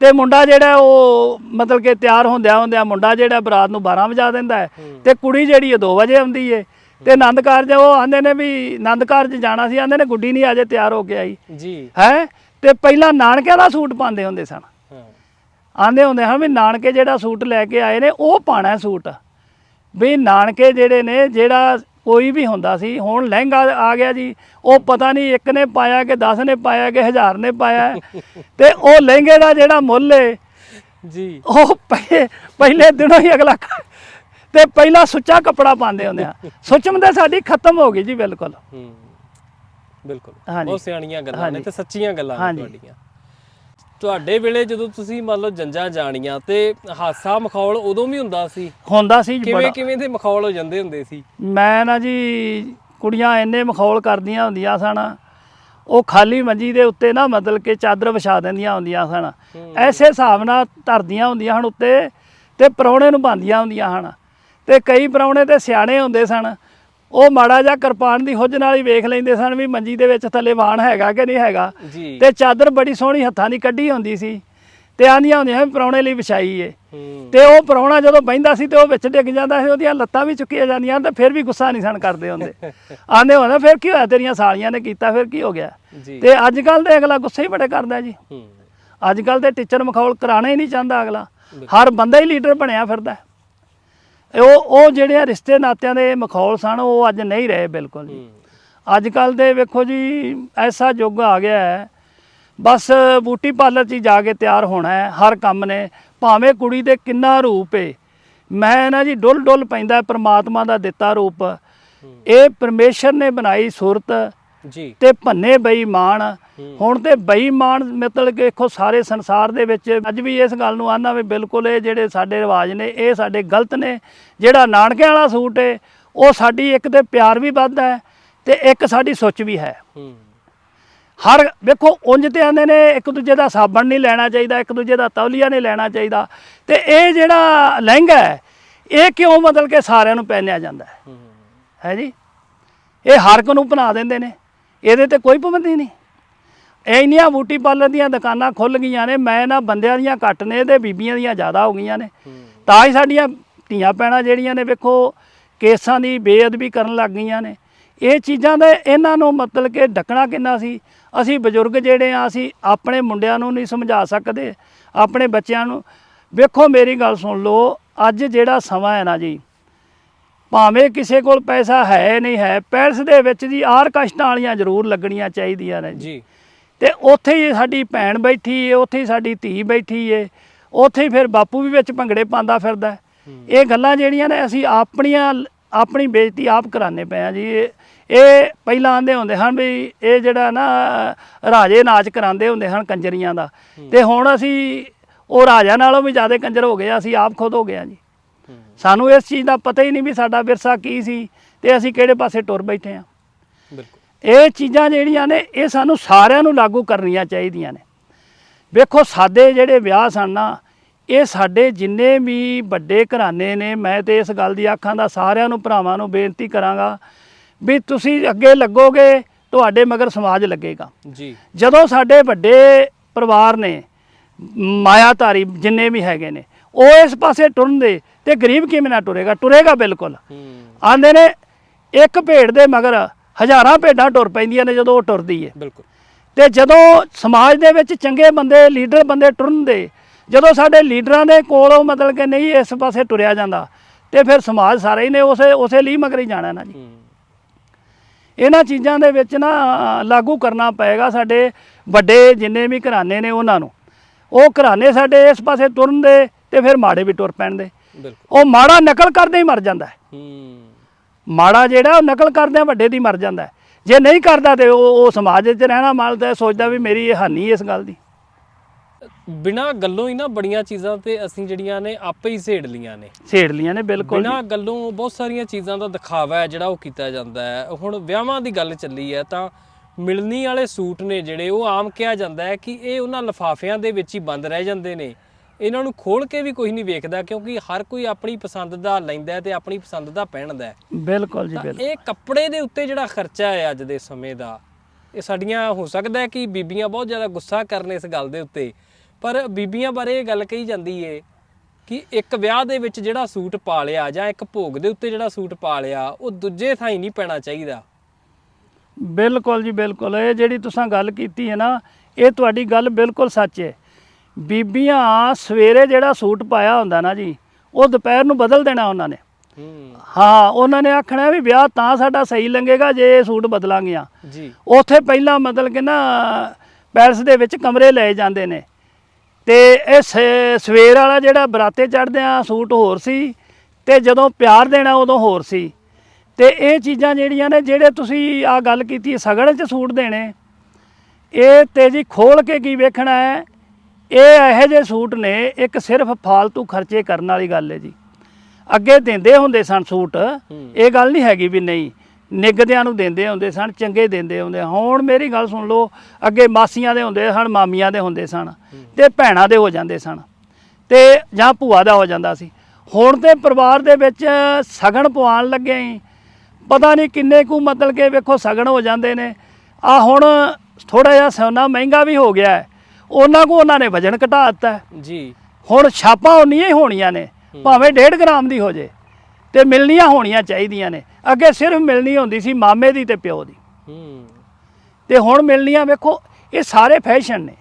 ਤੇ ਮੁੰਡਾ ਜਿਹੜਾ ਉਹ ਮਤਲਬ ਕਿ ਤਿਆਰ ਹੁੰਦਿਆਂ ਹੁੰਦਿਆਂ ਮੁੰਡਾ ਜਿਹੜਾ ਬਰਾਤ ਨੂੰ 12 ਵਜਾ ਦਿੰਦਾ ਹੈ। ਤੇ ਕੁੜੀ ਜਿਹੜੀ ਉਹ 2 ਵਜੇ ਆਉਂਦੀ ਏ। ਤੇ ਆਨੰਦ ਕਾਰਜ ਉਹ ਆਂਦੇ ਨੇ ਵੀ ਆਨੰਦ ਕਾਰਜ ਜਾਣਾ ਸੀ ਆਂਦੇ ਨੇ ਗੁੱਡੀ ਨਹੀਂ ਅਜੇ ਤਿਆਰ ਹੋ ਕੇ ਆਈ। ਜੀ। ਹੈ? ਤੇ ਪਹਿਲਾਂ ਨਾਨਕਿਆਂ ਦਾ ਸੂਟ ਪਾਉਂਦੇ ਹੁੰਦੇ ਸਨ। ਆਂਦੇ ਹੁੰਦੇ ਹਨ ਵੀ ਨਾਨਕੇ ਜਿਹੜਾ ਸੂਟ ਲੈ ਕੇ ਆਏ ਨੇ ਉਹ ਪਾਣਾ ਸੂਟ। ਵੀ ਨਾਨਕੇ ਜਿਹੜੇ ਨੇ ਜਿਹੜਾ ਕੋਈ ਵੀ ਹੁੰਦਾ ਸੀ ਹੁਣ ਲਹਿੰਗਾ ਆ ਗਿਆ ਜੀ ਉਹ ਪਤਾ ਨਹੀਂ ਇੱਕ ਨੇ ਪਾਇਆ ਕਿ 10 ਨੇ ਪਾਇਆ ਕਿ 1000 ਨੇ ਪਾਇਆ ਤੇ ਉਹ ਲਹਿੰਗੇ ਦਾ ਜਿਹੜਾ ਮੁੱਲ ਏ ਜੀ। ਉਹ ਪਹਿ- ਪਹਿਲੇ ਦਿਨੋਂ ਹੀ ਅਗਲਾ ਤੇ ਪਹਿਲਾ ਸੁੱਚਾ ਕੱਪੜਾ ਪਾਉਂਦੇ ਹੁੰਦੇ ਆ। ਸੁੱਚਮ ਤੇ ਸਾਡੀ ਖਤਮ ਹੋ ਗਈ ਜੀ ਬਿਲਕੁਲ। ਹੂੰ ਬਿਲਕੁਲ। ਹਾਂਜੀ। ਬਹੁਤ ਸਿਆਣੀਆਂ ਗੱਲਾਂ ਨੇ ਹਾਂਜੀ। ਤੇ ਸੱਚੀਆਂ ਗੱਲਾਂ ਨੇ ਹਾਂਜੀ। ਤੁਹਾਡੀਆਂ। ਤੁਹਾਡੇ ਵੇਲੇ ਜਦੋਂ ਤੁਸੀਂ ਮੰਨ ਲਓ ਜੰਜਾਂ ਜਾਣੀਆਂ ਤੇ ਹਾਸਾ ਮਖੌਲ ਉਦੋਂ ਵੀ ਹੁੰਦਾ ਸੀ? ਹੁੰਦਾ ਸੀ ਕਿਵੇਂ ਕਿਵੇਂ ਦੇ ਮਖੌਲ ਹੋ ਜਾਂਦੇ ਹੁੰਦੇ ਸੀ? ਮੈਂ ਨਾ ਜੀ ਕੁੜੀਆਂ ਇੰਨੇ ਮਖੌਲ ਕਰਦੀਆਂ ਹੁੰਦੀਆਂ ਸਨ ਉਹ ਖਾਲੀ ਮੰਜੀ ਦੇ ਉੱਤੇ ਨਾ ਮਤਲਬ ਕਿ ਚਾਦਰ ਵਿਛਾ ਦਿੰਦੀਆਂ ਹੁੰਦੀਆਂ ਸਨ। ਐਸੇ ਹਿਸਾਬ ਨਾਲ ਧਰਦੀਆਂ ਹੁੰਦੀਆਂ ਹਨ ਉੱਤੇ ਤੇ ਪਰੌਣੇ ਨੂੰ ਬਾਂਦੀਆਂ ਹੁੰਦੀਆਂ ਹਨ। ਤੇ ਕਈ ਪਰੌਣੇ ਤੇ ਸਿਆਣੇ ਹੁੰਦੇ ਸਨ। ਉਹ ਮਾੜਾ ਜਿਹਾ ਕਿਰਪਾਨ ਦੀ ਹੁੱਜ ਨਾਲ ਹੀ ਵੇਖ ਲੈਂਦੇ ਸਨ ਵੀ ਮੰਜੀ ਦੇ ਵਿੱਚ ਥੱਲੇ ਵਾਣ ਹੈਗਾ ਕਿ ਨਹੀਂ ਹੈਗਾ। ਜੀ। ਤੇ ਚਾਦਰ ਬੜੀ ਸੋਹਣੀ ਹੱਥਾਂ ਦੀ ਕੱਢੀ ਹੁੰਦੀ ਸੀ। ਤੇ ਆਂਦੀਆਂ ਹੁੰਦੀਆਂ ਵੀ ਪਰੌਣੇ ਲਈ ਵਿਛਾਈ ਏ। ਹੂੰ। ਤੇ ਉਹ ਪ੍ਰਾਹੁਣਾ ਜਦੋਂ ਬਹਿੰਦਾ ਸੀ ਤੇ ਉਹ ਵਿੱਚ ਡਿੱਗ ਜਾਂਦਾ ਸੀ ਉਹਦੀਆਂ ਲੱਤਾਂ ਵੀ ਚੁੱਕੀਆਂ ਜਾਂਦੀਆਂ ਤੇ ਫਿਰ ਵੀ ਗੁੱਸਾ ਨਹੀਂ ਸਣ ਕਰਦੇ ਹੁੰਦੇ। ਆਂਦੇ ਹੁੰਦੇ ਫਿਰ ਕੀ ਹੋਇਆ ਤੇਰੀਆਂ ਸਾਲੀਆਂ ਨੇ ਕੀਤਾ ਫਿਰ ਕੀ ਹੋ ਗਿਆ? ਜੀ। ਤੇ ਅੱਜ ਕੱਲ ਦੇ ਅਗਲਾ ਗੁੱਸੇ ਹੀ ਬੜੇ ਕਰਦਾ ਜੀ। ਹੂੰ। ਅੱਜ ਕੱਲ ਦੇ ਟੀਚਰ ਮਖੌਲ ਕਰਾਣਾ ਹੀ ਨਹੀਂ ਚਾਹੁੰਦਾ ਅਗਲਾ। ਹਰ ਬੰਦਾ ਹੀ ਲੀਡਰ ਬਣਿਆ ਫਿਰਦਾ। ਹੈ। ਉਹ ਉਹ ਜਿਹੜੇ ਆ ਰਿਸ਼ਤੇ ਨਾਤਿਆਂ ਦੇ ਮਖੌਲ ਸਨ ਉਹ ਅੱਜ ਨਹੀਂ ਰਹੇ ਬਿਲਕੁਲ ਜੀ। ਅੱਜ ਕੱਲ ਦੇ ਵੇਖੋ ਜੀ ਐਸਾ ਯੁੱਗ ਆ ਗਿਆ ਹੈ। ਬਸ ਬੂਟੀ ਪਾਰਲਰ 'ਚ ਜਾ ਕੇ ਤਿਆਰ ਹੋਣਾ ਹੈ ਹਰ ਕੰਮ ਨੇ। ਭਾਵੇਂ ਕੁੜੀ ਦੇ ਕਿੰਨਾ ਰੂਪ ਏ ਮੈਂ ਨਾ ਜੀ ਡੁੱਲ ਡੁੱਲ ਪੈਂਦਾ ਪ੍ਰਮਾਤਮਾ ਦਾ ਦਿੱਤਾ ਰੂਪ। ਇਹ ਪਰਮੇਸ਼ਰ ਨੇ ਬਣਾਈ ਸੂਰਤ ਜੀ। ਤੇ ਭੰਨੇ ਬੇਈਮਾਨ। ਹੁਣ ਤੇ ਬੇਈਮਾਨ ਮਤਲਬ ਕਿ ਦੇਖੋ ਸਾਰੇ ਸੰਸਾਰ ਦੇ ਵਿੱਚ ਅੱਜ ਵੀ ਇਸ ਗੱਲ ਨੂੰ ਆਨਾ ਵੀ ਬਿਲਕੁਲ ਇਹ ਜਿਹੜੇ ਸਾਡੇ ਰਿਵਾਜ ਨੇ ਇਹ ਸਾਡੇ ਗਲਤ ਨੇ। ਜਿਹੜਾ ਨਾਨਕਿਆਂ ਵਾਲਾ ਸੂਟ ਏ ਉਹ ਸਾਡੀ ਇੱਕ ਤੇ ਪਿਆਰ ਵੀ ਵੱਧਦਾ ਹੈ ਤੇ ਇੱਕ ਸਾਡੀ ਸੁੱਚ ਵੀ ਹੈ। ਹਰ ਵੇਖੋ ਉਂਝ ਤੇ ਆਂਦੇ ਨੇ ਇੱਕ ਦੂਜੇ ਦਾ ਸਾਬਣ ਨਹੀਂ ਲੈਣਾ ਚਾਹੀਦਾ ਇੱਕ ਦੂਜੇ ਦਾ ਤੌਲੀਆ ਨਹੀਂ ਲੈਣਾ ਚਾਹੀਦਾ। ਤੇ ਇਹ ਜਿਹੜਾ ਲਹਿੰਗਾ ਹੈ ਇਹ ਕਿਉਂ ਮਤਲਬ ਕਿ ਸਾਰਿਆਂ ਨੂੰ ਪਹਿਨਿਆ ਜਾਂਦਾ ਹੈ। ਹੂੰ ਜੀ? ਇਹ ਹਰ ਇੱਕ ਨੂੰ ਬਣਾ ਦਿੰਦੇ ਨੇ। ਇਹਦੇ ਤੇ ਕੋਈ ਪਾਬੰਦੀ ਨਹੀਂ। ਇਹ ਇੰਨੀਆਂ ਬੂਟੀ ਪਾਰਲਰ ਦੀਆਂ ਦੁਕਾਨਾਂ ਖੁੱਲ ਗਈਆਂ ਨੇ ਮੈਂ ਨਾ ਬੰਦਿਆਂ ਦੀਆਂ ਘੱਟ ਨੇ ਤੇ ਬੀਬੀਆਂ ਦੀਆਂ ਜ਼ਿਆਦਾ ਹੋ ਗਈਆਂ ਨੇ। ਤਾਂ ਹੀ ਸਾਡੀਆਂ ਧੀਆਂ ਪੈਣਾ ਜਿਹੜੀਆਂ ਨੇ ਵੇਖੋ ਕੇਸਾਂ ਦੀ ਬੇਅਦਬੀ ਕਰਨ ਲੱਗ ਗਈਆਂ ਨੇ। ਇਹ ਚੀਜ਼ਾਂ ਦਾ ਇਹਨਾਂ ਨੂੰ ਮਤਲਬ ਕਿ ਡੱਕਣਾ ਕਿੰਨਾ ਸੀ? ਅਸੀਂ ਬਜ਼ੁਰਗ ਜਿਹੜੇ ਆ ਅਸੀਂ ਆਪਣੇ ਮੁੰਡਿਆਂ ਨੂੰ ਨਹੀਂ ਸਮਝਾ ਸਕਦੇ ਆਪਣੇ ਬੱਚਿਆਂ ਨੂੰ। ਵੇਖੋ ਮੇਰੀ ਗੱਲ ਸੁਣ ਲਓ ਅੱਜ ਜਿਹੜਾ ਸਮਾਂ ਹੈ ਨਾ ਜੀ ਭਾਵੇਂ ਕਿਸੇ ਕੋਲ ਪੈਸਾ ਹੈ ਨਹੀਂ ਹੈ ਪੈਲਸ ਦੇ ਵਿੱਚ ਜੀ ਆਰ ਕਸ਼ਟਾਂ ਵਾਲੀਆਂ ਜ਼ਰੂਰ ਲੱਗਣੀਆਂ ਚਾਹੀਦੀਆਂ ਨੇ ਜੀ। ਤੇ ਉੱਥੇ ਹੀ ਸਾਡੀ ਭੈਣ ਬੈਠੀ ਏ ਉੱਥੇ ਹੀ ਸਾਡੀ ਧੀ ਬੈਠੀ ਏ ਉੱਥੇ ਹੀ ਫਿਰ ਬਾਪੂ ਵੀ ਵਿੱਚ ਭੰਗੜੇ ਪਾਉਂਦਾ ਫਿਰਦਾ। ਇਹ ਗੱਲਾਂ ਜਿਹੜੀਆਂ ਨੇ ਅਸੀਂ ਆਪਣੀਆਂ ਆਪਣੀ ਬੇਇੱਜ਼ਤੀ ਆਪ ਕਰਾਣੇ ਪਏ ਆ ਜੀ। ਇਹ ਪਹਿਲਾਂ ਆਂਦੇ ਹੁੰਦੇ ਹਨ ਵੀ ਇਹ ਜਿਹੜਾ ਨਾ ਰਾਜੇ ਨਾਚ ਕਰਾਉਂਦੇ ਹੁੰਦੇ ਹਨ ਕੰਜਰੀਆਂ ਦਾ। ਤੇ ਹੁਣ ਅਸੀਂ ਉਹ ਰਾਜਾ ਨਾਲੋਂ ਵੀ ਜ਼ਿਆਦਾ ਕੰਜਰ ਹੋ ਗਏ ਅਸੀਂ ਆਪ ਖੁਦ ਹੋ ਗਏ ਆ ਜੀ। ਸਾਨੂੰ ਇਸ ਚੀਜ਼ ਦਾ ਪਤਾ ਹੀ ਨਹੀਂ ਵੀ ਸਾਡਾ ਵਿਰਸਾ ਕੀ ਸੀ ਤੇ ਅਸੀਂ ਕਿਹੜੇ ਪਾਸੇ ਟੁਰ ਬੈਠੇ ਆ ਬਿਲਕੁਲ। ਇਹ ਚੀਜ਼ਾਂ ਜਿਹੜੀਆਂ ਨੇ ਇਹ ਸਾਨੂੰ ਸਾਰਿਆਂ ਨੂੰ ਲਾਗੂ ਕਰਨੀਆਂ ਚਾਹੀਦੀਆਂ ਨੇ। ਵੇਖੋ ਸਾਦੇ ਜਿਹੜੇ ਵਿਆਹ ਸਨ ਨਾ ਇਹ ਸਾਡੇ ਜਿੰਨੇ ਵੀ ਵੱਡੇ ਘਰਾਣੇ ਨੇ ਮੈਂ ਤੇ ਇਸ ਗੱਲ ਦੀ ਆਖਾਂ ਦਾ ਸਾਰਿਆਂ ਨੂੰ ਭਰਾਵਾਂ ਨੂੰ ਬੇਨਤੀ ਕਰਾਂਗਾ ਵੀ ਤੁਸੀਂ ਅੱਗੇ ਲੱਗੋਗੇ ਤੁਹਾਡੇ ਮਗਰ ਸਮਾਜ ਲੱਗੇਗਾ। ਜੀ। ਜਦੋਂ ਸਾਡੇ ਵੱਡੇ ਪਰਿਵਾਰ ਨੇ ਮਾਇਆਧਾਰੀ ਜਿੰਨੇ ਵੀ ਹੈਗੇ ਨੇ ਉਹ ਇਸ ਪਾਸੇ ਟੁਰਨਦੇ ਤੇ ਗਰੀਬ ਕਿਵੇਂ ਨਾ ਟੁਰੇਗਾ? ਟੁਰੇਗਾ ਬਿਲਕੁਲ। ਆਂਦੇ ਨੇ ਇੱਕ ਭੇਡ ਦੇ ਮਗਰ ਹਜ਼ਾਰਾਂ ਭੇਡਾਂ ਟੁਰ ਪੈਂਦੀਆਂ ਨੇ ਜਦੋਂ ਉਹ ਟੁਰਦੀ ਏ। ਬਿਲਕੁਲ। ਤੇ ਜਦੋਂ ਸਮਾਜ ਦੇ ਵਿੱਚ ਚੰਗੇ ਬੰਦੇ ਲੀਡਰ ਬੰਦੇ ਟੁਰਨਦੇ ਜਦੋਂ ਸਾਡੇ ਲੀਡਰਾਂ ਦੇ ਕੋਲੋਂ ਮਤਲਬ ਕਿ ਨਹੀਂ ਇਸ ਪਾਸੇ ਟੁਰਿਆ ਜਾਂਦਾ ਤੇ ਫਿਰ ਸਮਾਜ ਸਾਰਾ ਹੀ ਨੇ ਉਸੇ ਉਸੇ ਲਈ ਮਗਰ ਹੀ ਜਾਣਾ ਨਾ ਜੀ। ਇਹਨਾਂ ਚੀਜ਼ਾਂ ਦੇ ਵਿੱਚ ਨਾ ਲਾਗੂ ਕਰਨਾ ਪਏਗਾ ਸਾਡੇ ਵੱਡੇ ਜਿੰਨੇ ਵੀ ਘਰਾਣੇ ਨੇ ਉਹਨਾਂ ਨੂੰ। ਉਹ ਘਰਾਣੇ ਸਾਡੇ ਇਸ ਪਾਸੇ ਤੁਰਨ ਦੇ ਤੇ ਫਿਰ ਮਾੜੇ ਵੀ ਟੁਰ ਪੈਣਦੇ। ਬਿਲਕੁਲ ਉਹ ਮਾੜਾ ਨਕਲ ਕਰਦੇ ਹੀ ਮਰ ਜਾਂਦਾ ਹੈ। ਮਾੜਾ ਜਿਹੜਾ ਉਹ ਨਕਲ ਕਰਦਿਆਂ ਵੱਡੇ ਦੀ ਮਰ ਜਾਂਦਾ। ਜੇ ਨਹੀਂ ਕਰਦਾ ਤੇ ਉਹ ਉਹ ਸਮਾਜ 'ਚ ਰਹਿਣਾ ਮਾਲਦਾ ਸੋਚਦਾ ਵੀ ਮੇਰੀ ਇਹ ਹਾਨੀ ਇਸ ਗੱਲ ਦੀ। ਬਿਨਾਂ ਗੱਲੋਂ ਹੀ ਨਾ ਬੜੀਆਂ ਚੀਜ਼ਾਂ ਤੇ ਅਸੀਂ ਜਿਹੜੀਆਂ ਨੇ ਆਪੇ ਹੀ ਸੇੜ ਲੀਆਂ ਨੇ। ਛੇੜ ਲੀਆਂ ਨੇ ਬਿਲਕੁਲ ਬਿਨਾਂ ਗੱਲੋਂ ਬਹੁਤ ਸਾਰੀਆਂ ਚੀਜ਼ਾਂ ਦਾ ਦਿਖਾਵਾ ਹੈ ਜਿਹੜਾ ਉਹ ਕੀਤਾ ਜਾਂਦਾ ਹੈ। ਹੁਣ ਵਿਆਹਾਂ ਦੀ ਗੱਲ ਚੱਲੀ ਹੈ ਤਾਂ ਮਿਲਣੀ ਵਾਲੇ ਸੂਟ ਨੇ ਜਿਹੜੇ ਉਹ ਆਮ ਕਿਹਾ ਜਾਂਦਾ ਹੈ ਕਿ ਇਹ ਉਹਨਾਂ ਲਫਾਫਿਆਂ ਦੇ ਵਿੱਚ ਹੀ ਬੰਦ ਰਹਿ ਜਾਂਦੇ ਨੇ। ਇਹਨਾਂ ਨੂੰ ਖੋਲ ਕੇ ਵੀ ਕੋਈ ਨਹੀਂ ਵੇਖਦਾ ਕਿਉਂਕਿ ਹਰ ਕੋਈ ਆਪਣੀ ਪਸੰਦ ਦਾ ਲੈਂਦਾ ਤੇ ਆਪਣੀ ਪਸੰਦ ਦਾ ਪਹਿਨਦਾ ਬਿਲਕੁਲ ਜੀ ਬਿਲਕੁਲ। ਇਹ ਕੱਪੜੇ ਦੇ ਉੱਤੇ ਜਿਹੜਾ ਖਰਚਾ ਹੈ ਅੱਜ ਦੇ ਸਮੇਂ ਦਾ ਇਹ ਸਾਡੀਆਂ ਹੋ ਸਕਦਾ ਹੈ ਕਿ ਬੀਬੀਆਂ ਬਹੁਤ ਜ਼ਿਆਦਾ ਗੁੱਸਾ ਕਰਨ ਇਸ ਗੱਲ ਦੇ ਉੱਤੇ ਪਰ ਬੀਬੀਆਂ ਬਾਰੇ ਇਹ ਗੱਲ ਕਹੀ ਜਾਂਦੀ ਏ ਕਿ ਇੱਕ ਵਿਆਹ ਦੇ ਵਿੱਚ ਜਿਹੜਾ ਸੂਟ ਪਾ ਲਿਆ ਜਾਂ ਇੱਕ ਭੋਗ ਦੇ ਉੱਤੇ ਜਿਹੜਾ ਸੂਟ ਪਾ ਲਿਆ ਉਹ ਦੂਜੇ ਥਾਂ ਹੀ ਨਹੀਂ ਪੈਣਾ ਚਾਹੀਦਾ। ਬਿਲਕੁਲ ਜੀ ਬਿਲਕੁਲ। ਇਹ ਜਿਹੜੀ ਤੁਸੀਂ ਗੱਲ ਕੀਤੀ ਹੈ ਨਾ ਇਹ ਤੁਹਾਡੀ ਗੱਲ ਬਿਲਕੁਲ ਸੱਚ ਹੈ। ਬੀਬੀਆਂ ਸਵੇਰੇ ਜਿਹੜਾ ਸੂਟ ਪਾਇਆ ਹੁੰਦਾ ਨਾ ਜੀ ਉਹ ਦੁਪਹਿਰ ਨੂੰ ਬਦਲ ਦੇਣਾ ਉਹਨਾਂ ਨੇ। ਹੂੰ। ਉਹਨਾਂ ਨੇ ਆਖਣਾ ਵੀ ਵਿਆਹ ਤਾਂ ਸਾਡਾ ਸਹੀ ਲੰਗੇਗਾ ਜੇ ਇਹ ਸੂਟ ਬਦਲਾਂਗੀਆਂ। ਜੀ। ਉੱਥੇ ਪਹਿਲਾਂ ਮਤਲਬ ਕਿ ਨਾ ਪੈਲਸ ਦੇ ਵਿੱਚ ਕਮਰੇ ਲਏ ਜਾਂਦੇ ਨੇ। ਤੇ ਇਹ ਸਵੇਰ ਵਾਲਾ ਜਿਹੜਾ ਬਰਾਤੇ ਚੜ੍ਹਦੇ ਆ ਸੂਟ ਹੋਰ ਸੀ ਤੇ ਜਦੋਂ ਪਿਆਰ ਦੇਣਾ ਉਦੋਂ ਹੋਰ ਸੀ। ਤੇ ਇਹ ਚੀਜ਼ਾਂ ਜਿਹੜੀਆਂ ਨੇ ਜਿਹੜੇ ਤੁਸੀਂ ਆ ਗੱਲ ਕੀਤੀ ਸਗਣ 'ਚ ਸੂਟ ਦੇਣੇ। ਇਹ ਤੇ ਜੀ ਖੋਲ ਕੇ ਕੀ ਵੇਖਣਾ ਹੈ ਇਹ ਇਹੋ ਜਿਹੇ ਸੂਟ ਨੇ ਇੱਕ ਸਿਰਫ ਫਾਲਤੂ ਖਰਚੇ ਕਰਨ ਵਾਲੀ ਗੱਲ ਹੈ ਜੀ। ਅੱਗੇ ਦਿੰਦੇ ਹੁੰਦੇ ਸਨ ਸੂਟ ਇਹ ਗੱਲ ਨਹੀਂ ਹੈਗੀ ਵੀ ਨਹੀਂ। ਨਿੱਗਦਿਆਂ ਨੂੰ ਦਿੰਦੇ ਹੁੰਦੇ ਸਨ ਚੰਗੇ ਦਿੰਦੇ ਹੁੰਦੇ ਹੁਣ ਮੇਰੀ ਗੱਲ ਸੁਣ ਲਓ ਅੱਗੇ ਮਾਸੀਆਂ ਦੇ ਹੁੰਦੇ ਸਨ ਮਾਮੀਆਂ ਦੇ ਹੁੰਦੇ ਸਨ ਤੇ ਭੈਣਾਂ ਦੇ ਹੋ ਜਾਂਦੇ ਸਨ ਤੇ ਜਾਂ ਭੂਆ ਦਾ ਹੋ ਜਾਂਦਾ ਸੀ। ਹੁਣ ਤੇ ਪਰਿਵਾਰ ਦੇ ਵਿੱਚ ਸਗਣ ਪਵਾਉਣ ਲੱਗੇ ਹੀ ਪਤਾ ਨਹੀਂ ਕਿੰਨੇ ਕੁ ਮਤਲਬ ਕਿ ਵੇਖੋ ਸਗਣ ਹੋ ਜਾਂਦੇ ਨੇ। ਆ ਹੁਣ ਥੋੜਾ ਜਿਹਾ ਸੋਨਾ ਮਹਿੰਗਾ ਵੀ ਹੋ ਗਿਆ ਹੈ। ਉਹਨਾਂ ਕੋ ਉਹਨਾਂ ਨੇ ਵਜਨ ਘਟਾ ਦਿੱਤਾ। ਜੀ। ਹੁਣ ਛਾਪਾਂ ਉਨੀਆਂ ਹੀ ਹੋਣੀਆਂ ਨੇ ਭਾਵੇਂ 1.5 ਗ੍ਰਾਮ ਦੀ ਹੋ ਜੇ ਤੇ ਮਿਲਣੀਆਂ ਹੋਣੀਆਂ ਚਾਹੀਦੀਆਂ ਨੇ। ਅੱਗੇ ਸਿਰਫ ਮਿਲਣੀ ਹੁੰਦੀ ਸੀ ਮਾਮੇ ਦੀ ਤੇ ਪਿਓ ਦੀ। ਤੇ ਹੁਣ ਮਿਲਣੀਆਂ ਵੇਖੋ ਇਹ ਸਾਰੇ ਫੈਸ਼ਨ ਨੇ।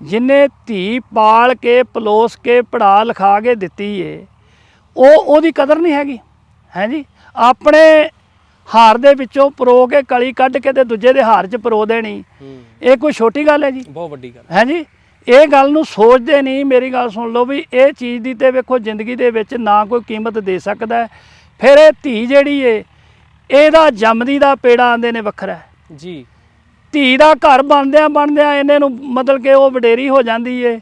ਜਿਨੇ ਧੀ ਪਾਲ ਕੇ ਪਲੋਸ ਕੇ ਪੜਾ ਲਿਖਾ ਕੇ ਦਿੱਤੀ ਏ ਉਹ ਉਹਦੀ ਕਦਰ ਨਹੀਂ ਹੈਗੀ। ਹੈ ਜੀ? ਆਪਣੇ ਹਾਰ ਦੇ ਵਿੱਚੋਂ ਪਰੋ ਕੇ ਕਲੀ ਕੱਢ ਕੇ ਤੇ ਦੂਜੇ ਦੇ ਹਾਰ 'ਚ ਪਰੋ ਦੇਣੀ। ਇਹ ਕੋਈ ਛੋਟੀ ਗੱਲ ਹੈ ਜੀ? ਬਹੁਤ ਵੱਡੀ ਗੱਲ। ਹੈ ਜੀ? ਇਹ ਗੱਲ ਨੂੰ ਸੋਚਦੇ ਨਹੀਂ ਮੇਰੀ ਗੱਲ ਸੁਣ ਲਓ ਵੀ ਇਹ ਚੀਜ਼ ਦੀ ਤੇ ਵੇਖੋ ਜ਼ਿੰਦਗੀ ਦੇ ਵਿੱਚ ਨਾ ਕੋਈ ਕੀਮਤ ਦੇ ਸਕਦਾ। ਫਿਰ ਇਹ ਧੀ ਜਿਹੜੀ ਏ ਇਹਦਾ ਜੰਮਦੀ ਦਾ ਪੇੜਾ ਆਂਦੇ ਨੇ ਵੱਖਰਾ। ਜੀ। ਧੀ ਦਾ ਘਰ ਬਣਦਿਆਂ ਬਣਦਿਆਂ ਇਹਨੇ ਨੂੰ ਮਤਲਬ ਕਿ ਉਹ ਵਡੇਰੀ ਹੋ ਜਾਂਦੀ ਏ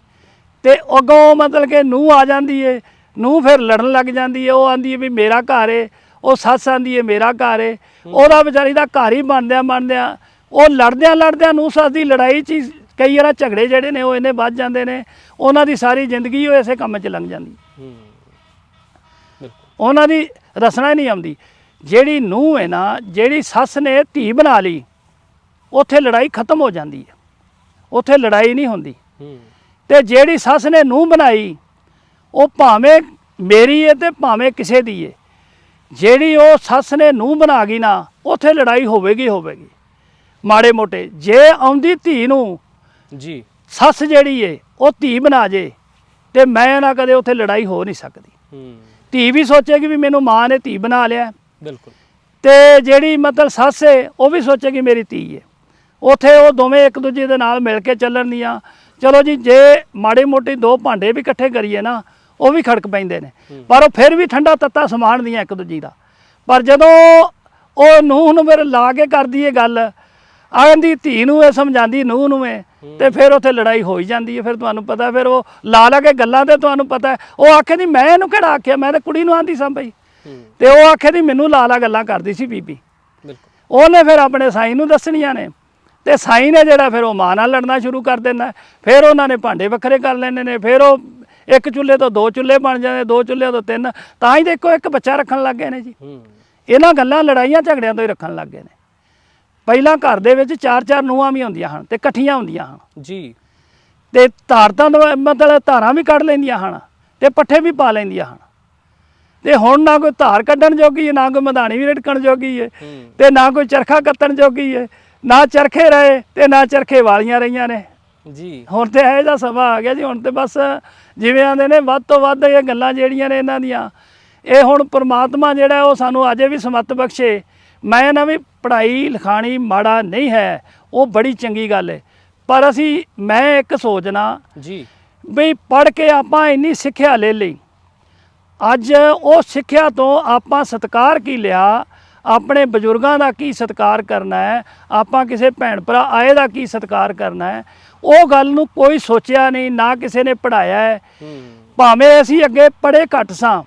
ਤੇ ਅੱਗੋਂ ਮਤਲਬ ਕਿ ਨੂੰਹ ਆ ਜਾਂਦੀ ਏ ਨੂੰਹ ਫਿਰ ਲੜਨ ਲੱਗ ਜਾਂਦੀ ਏ। ਉਹ ਆਂਦੀ ਏ ਵੀ ਮੇਰਾ ਘਰ ਏ ਉਹ ਸੱਸ ਆਂਦੀ ਏ ਮੇਰਾ ਘਰ ਏ। ਉਹਦਾ ਵਿਚਾਰੀ ਦਾ ਘਰ ਹੀ ਬਣਦਿਆਂ ਬਣਦਿਆਂ ਉਹ ਲੜਦਿਆਂ ਲੜਦਿਆਂ ਨੂੰਹ ਸੱਸ ਦੀ ਲੜਾਈ 'ਚ ਹੀ ਕਈ ਵਾਰ ਝਗੜੇ ਜਿਹੜੇ ਨੇ ਉਹ ਇਹਨੇ ਵੱਧ ਜਾਂਦੇ ਨੇ ਉਹਨਾਂ ਦੀ ਸਾਰੀ ਜ਼ਿੰਦਗੀ ਉਹ ਇਸੇ ਕੰਮ 'ਚ ਲੰਘ ਜਾਂਦੀ। ਉਹਨਾਂ ਦੀ ਰਸਨਾ ਹੀ ਨਹੀਂ ਆਉਂਦੀ। ਜਿਹੜੀ ਨੂੰਹ ਹੈ ਨਾ ਜਿਹੜੀ ਸੱਸ ਨੇ ਧੀ ਬਣਾ ਲਈ ਉੱਥੇ ਲੜਾਈ ਖਤਮ ਹੋ ਜਾਂਦੀ ਹੈ ਉੱਥੇ ਲੜਾਈ ਨਹੀਂ ਹੁੰਦੀ। ਤੇ ਜਿਹੜੀ ਸੱਸ ਨੇ ਨੂੰਹ ਬਣਾਈ ਉਹ ਭਾਵੇਂ ਮੇਰੀ ਹੈ ਤੇ ਭਾਵੇਂ ਕਿਸੇ ਦੀ ਹੈ ਜਿਹੜੀ ਉਹ ਸੱਸ ਨੇ ਨੂੰਹ ਬਣਾ ਗਈ ਨਾ ਉੱਥੇ ਲੜਾਈ ਹੋਵੇਗੀ ਹੋਵੇਗੀ। ਮਾੜੇ ਮੋਟੇ ਜੇ ਆਉਂਦੀ ਧੀ ਨੂੰ ਜੀ। ਸੱਸ ਜਿਹੜੀ ਏ ਉਹ ਧੀ ਬਣਾ ਜੇ ਤੇ ਮੈਂ ਨਾ ਕਦੇ ਉੱਥੇ ਲੜਾਈ ਹੋ ਨਹੀਂ ਸਕਦੀ। ਹੂੰ। ਧੀ ਵੀ ਸੋਚੇਗੀ ਵੀ ਮੈਨੂੰ ਮਾਂ ਨੇ ਧੀ ਬਣਾ ਲਿਆ। ਬਿਲਕੁਲ। ਤੇ ਜਿਹੜੀ ਮਤਲਬ ਸੱਸ ਏ ਉਹ ਵੀ ਸੋਚੇਗੀ ਮੇਰੀ ਧੀ ਏ। ਉਥੇ ਉਹ ਦੋਵੇਂ ਇੱਕ ਦੂਜੇ ਦੇ ਨਾਲ ਮਿਲ ਕੇ ਚੱਲਣ ਦੀਆਂ ਚਲੋ ਜੀ ਜੇ ਮਾੜੇ ਮੋਟੇ ਦੋ ਭਾਂਡੇ ਵੀ ਇਕੱਠੇ ਕਰੀਏ ਨਾ ਉਹ ਵੀ ਖੜਕ ਪੈਂਦੇ ਨੇ। ਪਰ ਉਹ ਫਿਰ ਵੀ ਠੰਡਾ ਤੱਤਾ ਸਮਾਨ ਦੀਆਂ ਇੱਕ ਦੂਜੀ ਦਾ। ਪਰ ਜਦੋਂ ਉਹ ਨੂੰਹ ਨੂੰ ਮੇਰੇ ਲਾ ਕੇ ਕਰਦੀ ਏ ਗੱਲ ਆਂਦੀ ਧੀ ਨੂੰ ਇਹ ਸਮਝਾਉਂਦੀ ਨੂੰਹ ਨੂੰ ਏ ਤੇ ਫਿਰ ਉੱਥੇ ਲੜਾਈ ਹੋ ਹੀ ਜਾਂਦੀ ਹੈ। ਫਿਰ ਤੁਹਾਨੂੰ ਪਤਾ ਫਿਰ ਉਹ ਲਾ ਲਾ ਕੇ ਗੱਲਾਂ ਤੇ ਤੁਹਾਨੂੰ ਪਤਾ। ਉਹ ਆਖੇ ਦੀ ਮੈਂ ਇਹਨੂੰ ਕਿਹੜਾ ਆਖਿਆ? ਮੈਂ ਤਾਂ ਕੁੜੀ ਨੂੰ ਆਂਦੀ ਸਾਂ ਬਈ। ਤੇ ਉਹ ਆਖੇ ਦੀ ਮੈਨੂੰ ਲਾ ਲਾ ਗੱਲਾਂ ਕਰਦੀ ਸੀ ਬੀਬੀ। ਬਿਲਕੁਲ। ਉਹਨੇ ਫਿਰ ਆਪਣੇ ਸਾਈ ਨੂੰ ਦੱਸਣੀਆਂ ਨੇ। ਤੇ ਸਾਈ ਨੇ ਜਿਹੜਾ ਫਿਰ ਉਹ ਮਾਂ ਨਾਲ ਲੜਨਾ ਸ਼ੁਰੂ ਕਰ ਦਿੰਦਾ ਫਿਰ ਉਹਨਾਂ ਨੇ ਭਾਂਡੇ ਵੱਖਰੇ ਕਰ ਲੈਣੇ ਨੇ। ਫਿਰ ਉਹ ਇੱਕ ਚੁੱਲ੍ਹੇ ਤੋਂ ਦੋ ਚੁੱਲ੍ਹੇ ਬਣ ਜਾਂਦੇ ਦੋ ਚੁੱਲ੍ਹੇ ਤੋਂ ਤਿੰਨ ਤਾਂ ਹੀ ਦੇਖੋ ਇੱਕ ਬੱਚਾ ਰੱਖਣ ਲੱਗ ਗਏ ਨੇ ਜੀ। ਇਹਨਾਂ ਗੱਲਾਂ ਲੜਾਈਆਂ ਝਗੜਿਆਂ ਤੋਂ ਹੀ ਰੱਖਣ ਲੱਗ ਗਏ ਨੇ। ਪਹਿਲਾਂ ਘਰ ਦੇ ਵਿੱਚ ਚਾਰ ਚਾਰ ਨੂੰਹਾਂ ਵੀ ਹੁੰਦੀਆਂ ਹਨ ਤੇ ਇਕੱਠੀਆਂ ਹੁੰਦੀਆਂ ਹਨ। ਜੀ। ਤੇ ਧਾਰ ਤਾਂ ਦਵਾ- ਮਤਲਬ ਧਾਰਾਂ ਵੀ ਕੱਢ ਲੈਂਦੀਆਂ ਹਨ ਤੇ ਪੱਠੇ ਵੀ ਪਾ ਲੈਂਦੀਆਂ ਹਨ। ਤੇ ਹੁਣ ਨਾ ਕੋਈ ਧਾਰ ਕੱਢਣ ਜੋਗੀ ਹੈ ਨਾ ਕੋਈ ਮਧਾਣੀ ਵੀ ਰਟਕਣ ਜੋਗੀ ਹੂੰ। ਤੇ ਨਾ ਕੋਈ ਚਰਖਾ ਕੱਤਣ ਜੋਗੀ ਹੈ ਨਾ ਚਰਖੇ ਰਹੇ ਤੇ ਨਾ ਚਰਖੇ ਵਾਲੀਆਂ ਰਹੀਆਂ ਨੇ। ਜੀ। ਹੁਣ ਤੇ ਇਹੋ ਜਿਹਾ ਸਮਾਂ ਆ ਗਿਆ ਜੀ ਹੁਣ ਤੇ ਬਸ ਜਿਵੇਂ ਆਂਦੇ ਨੇ ਵੱਧ ਤੋਂ ਵੱਧ ਇਹ ਗੱਲਾਂ ਜਿਹੜੀਆਂ ਨੇ ਇਹਨਾਂ ਦੀਆਂ। ਇਹ ਹੁਣ ਪ੍ਰਮਾਤਮਾ ਜਿਹੜਾ ਉਹ ਸਾਨੂੰ ਅਜੇ ਵੀ ਸਮੱਤ ਬਖਸ਼ੇ। ਮੈਂ ਨਾ ਵੀ ਪੜ੍ਹਾਈ ਲਿਖਾਣੀ ਮਾੜਾ ਨਹੀਂ ਹੈ ਉਹ ਬੜੀ ਚੰਗੀ ਗੱਲ ਹੈ ਪਰ ਅਸੀਂ ਮੈਂ ਇੱਕ ਸੋਚਣਾ ਜੀ। ਵੀ ਪੜ੍ਹ ਕੇ ਆਪਾਂ ਇੰਨੀ ਸਿੱਖਿਆ ਲੈ ਲਈ। ਅੱਜ ਉਹ ਸਿੱਖਿਆ ਤੋਂ ਆਪਾਂ ਸਤਕਾਰ ਕੀ ਲਿਆ? ਆਪਣੇ ਬਜ਼ੁਰਗਾਂ ਦਾ ਕੀ ਸਤਕਾਰ ਕਰਨਾ ਹੈ? ਆਪਾਂ ਕਿਸੇ ਭੈਣ ਭਰਾ ਆਏ ਦਾ ਕੀ ਸਤਕਾਰ ਕਰਨਾ ਹੈ? ਉਹ ਗੱਲ ਨੂੰ ਕੋਈ ਸੋਚਿਆ ਨਹੀਂ, ਨਾ ਕਿਸੇ ਨੇ ਪੜਾਇਆ ਹੈ। ਭਾਵੇਂ ਅਸੀਂ ਅੱਗੇ ਪੜ੍ਹੇ ਘੱਟ ਸਾਂ,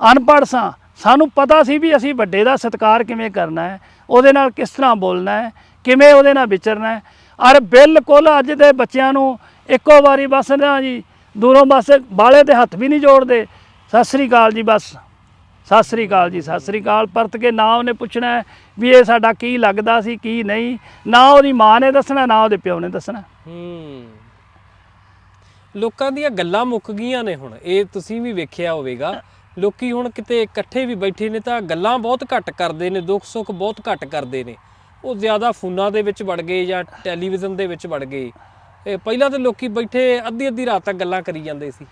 ਅਨਪੜ੍ਹ ਸਾਂ, ਸਾਨੂੰ ਪਤਾ ਸੀ ਵੀ ਅਸੀਂ ਵੱਡੇ ਦਾ ਸਤਿਕਾਰ ਕਿਵੇਂ ਕਰਨਾ ਹੈ, ਉਹਦੇ ਨਾਲ ਕਿਸ ਤਰ੍ਹਾਂ ਬੋਲਣਾ ਹੈ, ਕਿਵੇਂ ਉਹਦੇ ਨਾਲ ਵਿਚਰਨਾ ਹੈ। ਔਰ ਬਿਲਕੁਲ ਅੱਜ ਦੇ ਬੱਚਿਆਂ ਨੂੰ ਇੱਕੋ ਵਾਰੀ ਬਸ ਨਾ ਜੀ, ਦੂਰੋਂ ਬਸ ਬਾਲੇ ਤੇ ਹੱਥ ਵੀ ਨਹੀਂ ਜੋੜਦੇ। ਸਤਿ ਸ੍ਰੀ ਅਕਾਲ ਜੀ ਬਸ। ਸਤਿ ਸ੍ਰੀ ਅਕਾਲ ਜੀ, ਸਤਿ ਸ੍ਰੀ ਅਕਾਲ। ਪਰਤ ਕੇ ਨਾ ਉਹਨੇ ਪੁੱਛਣਾ ਵੀ ਇਹ ਸਾਡਾ ਕੀ ਲੱਗਦਾ ਸੀ, ਕੀ ਨਹੀਂ। ਨਾ ਉਹਦੀ ਮਾਂ ਨੇ ਦੱਸਣਾ, ਨਾ ਉਹਦੇ ਪਿਓ ਨੇ ਦੱਸਣਾ। ਹੂੰ। ਲੋਕਾਂ ਦੀਆਂ ਗੱਲਾਂ ਮੁੱਕ ਗਈਆਂ ਨੇ ਹੁਣ। ਇਹ ਤੁਸੀਂ ਵੀ ਵੇਖਿਆ ਹੋਵੇਗਾ। ਲੋਕੀ ਹੁਣ ਕਿਤੇ ਇਕੱਠੇ ਵੀ ਬੈਠੇ ਨੇ ਤਾਂ ਗੱਲਾਂ ਬਹੁਤ ਘੱਟ ਕਰਦੇ ਨੇ, ਦੁੱਖ ਸੁੱਖ ਬਹੁਤ ਘੱਟ ਕਰਦੇ ਨੇ। ਉਹ ਜ਼ਿਆਦਾ ਫੋਨਾਂ ਦੇ ਵਿੱਚ ਵੜ ਗਏ ਜਾਂ ਟੈਲੀਵਿਜ਼ਨ ਦੇ ਵਿੱਚ ਵੜ ਗਏ। ਇਹ ਪਹਿਲਾਂ ਤਾਂ ਲੋਕੀ ਬੈਠੇ ਅੱਧੀ ਅੱਧੀ ਰਾਤ ਤੱਕ ਗੱਲਾਂ ਕਰੀ ਜਾਂਦੇ ਸੀ।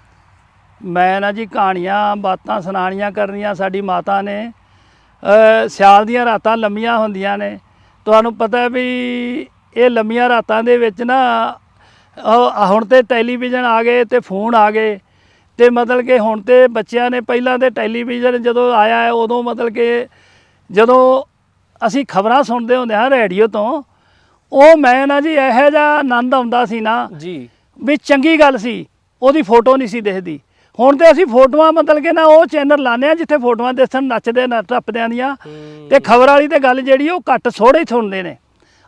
ਮੈਂ ਨਾ ਜੀ ਕਹਾਣੀਆਂ ਬਾਤਾਂ ਸੁਣਾਣੀਆਂ ਕਰਨੀਆਂ ਸਾਡੀ ਮਾਤਾ ਨੇ। ਸਿਆਲ ਦੀਆਂ ਰਾਤਾਂ ਲੰਮੀਆਂ ਹੁੰਦੀਆਂ ਨੇ। ਤੁਹਾਨੂੰ ਪਤਾ ਹੈ ਵੀ ਇਹ ਲੰਮੀਆਂ ਰਾਤਾਂ ਦੇ ਵਿੱਚ ਨਾ ਹੁਣ ਤੇ ਟੈਲੀਵਿਜ਼ਨ ਆ ਗਏ ਤੇ ਫੋਨ ਆ ਗਏ। ਤੇ ਮਤਲਬ ਕਿ ਹੁਣ ਤੇ ਬੱਚਿਆਂ ਨੇ ਪਹਿਲਾਂ ਤੇ ਟੈਲੀਵਿਜ਼ਨ ਜਦੋਂ ਆਇਆ ਹੈ ਉਦੋਂ ਮਤਲਬ ਕਿ ਜਦੋਂ ਅਸੀਂ ਖਬਰਾਂ ਸੁਣਦੇ ਹੁੰਦੇ ਹਾਂ ਰੇਡੀਓ ਤੋਂ ਉਹ ਮੈਂ ਨਾ ਜੀ ਇਹੋ ਜਿਹਾ ਆਨੰਦ ਆਉਂਦਾ ਸੀ ਨਾ ਜੀ। ਵੀ ਚੰਗੀ ਗੱਲ ਸੀ ਉਹਦੀ ਫੋਟੋ ਨਹੀਂ ਸੀ ਦਿਖਦੀ। ਹੁਣ ਤੇ ਅਸੀਂ ਫੋਟੋਆਂ ਮਤਲਬ ਕਿ ਨਾ ਉਹ ਚੈਨਲ ਲਾਉਂਦੇ ਆ ਜਿੱਥੇ ਫੋਟੋਆਂ ਦਿਸਣ ਨੱਚਦੇ ਨਾ ਟੱਪਦਿਆਂ ਦੀਆਂ। ਤੇ ਖਬਰ ਵਾਲੀ ਤੇ ਗੱਲ ਜਿਹੜੀ ਉਹ ਘੱਟ ਹੀ ਸੁਣਦੇ ਨੇ।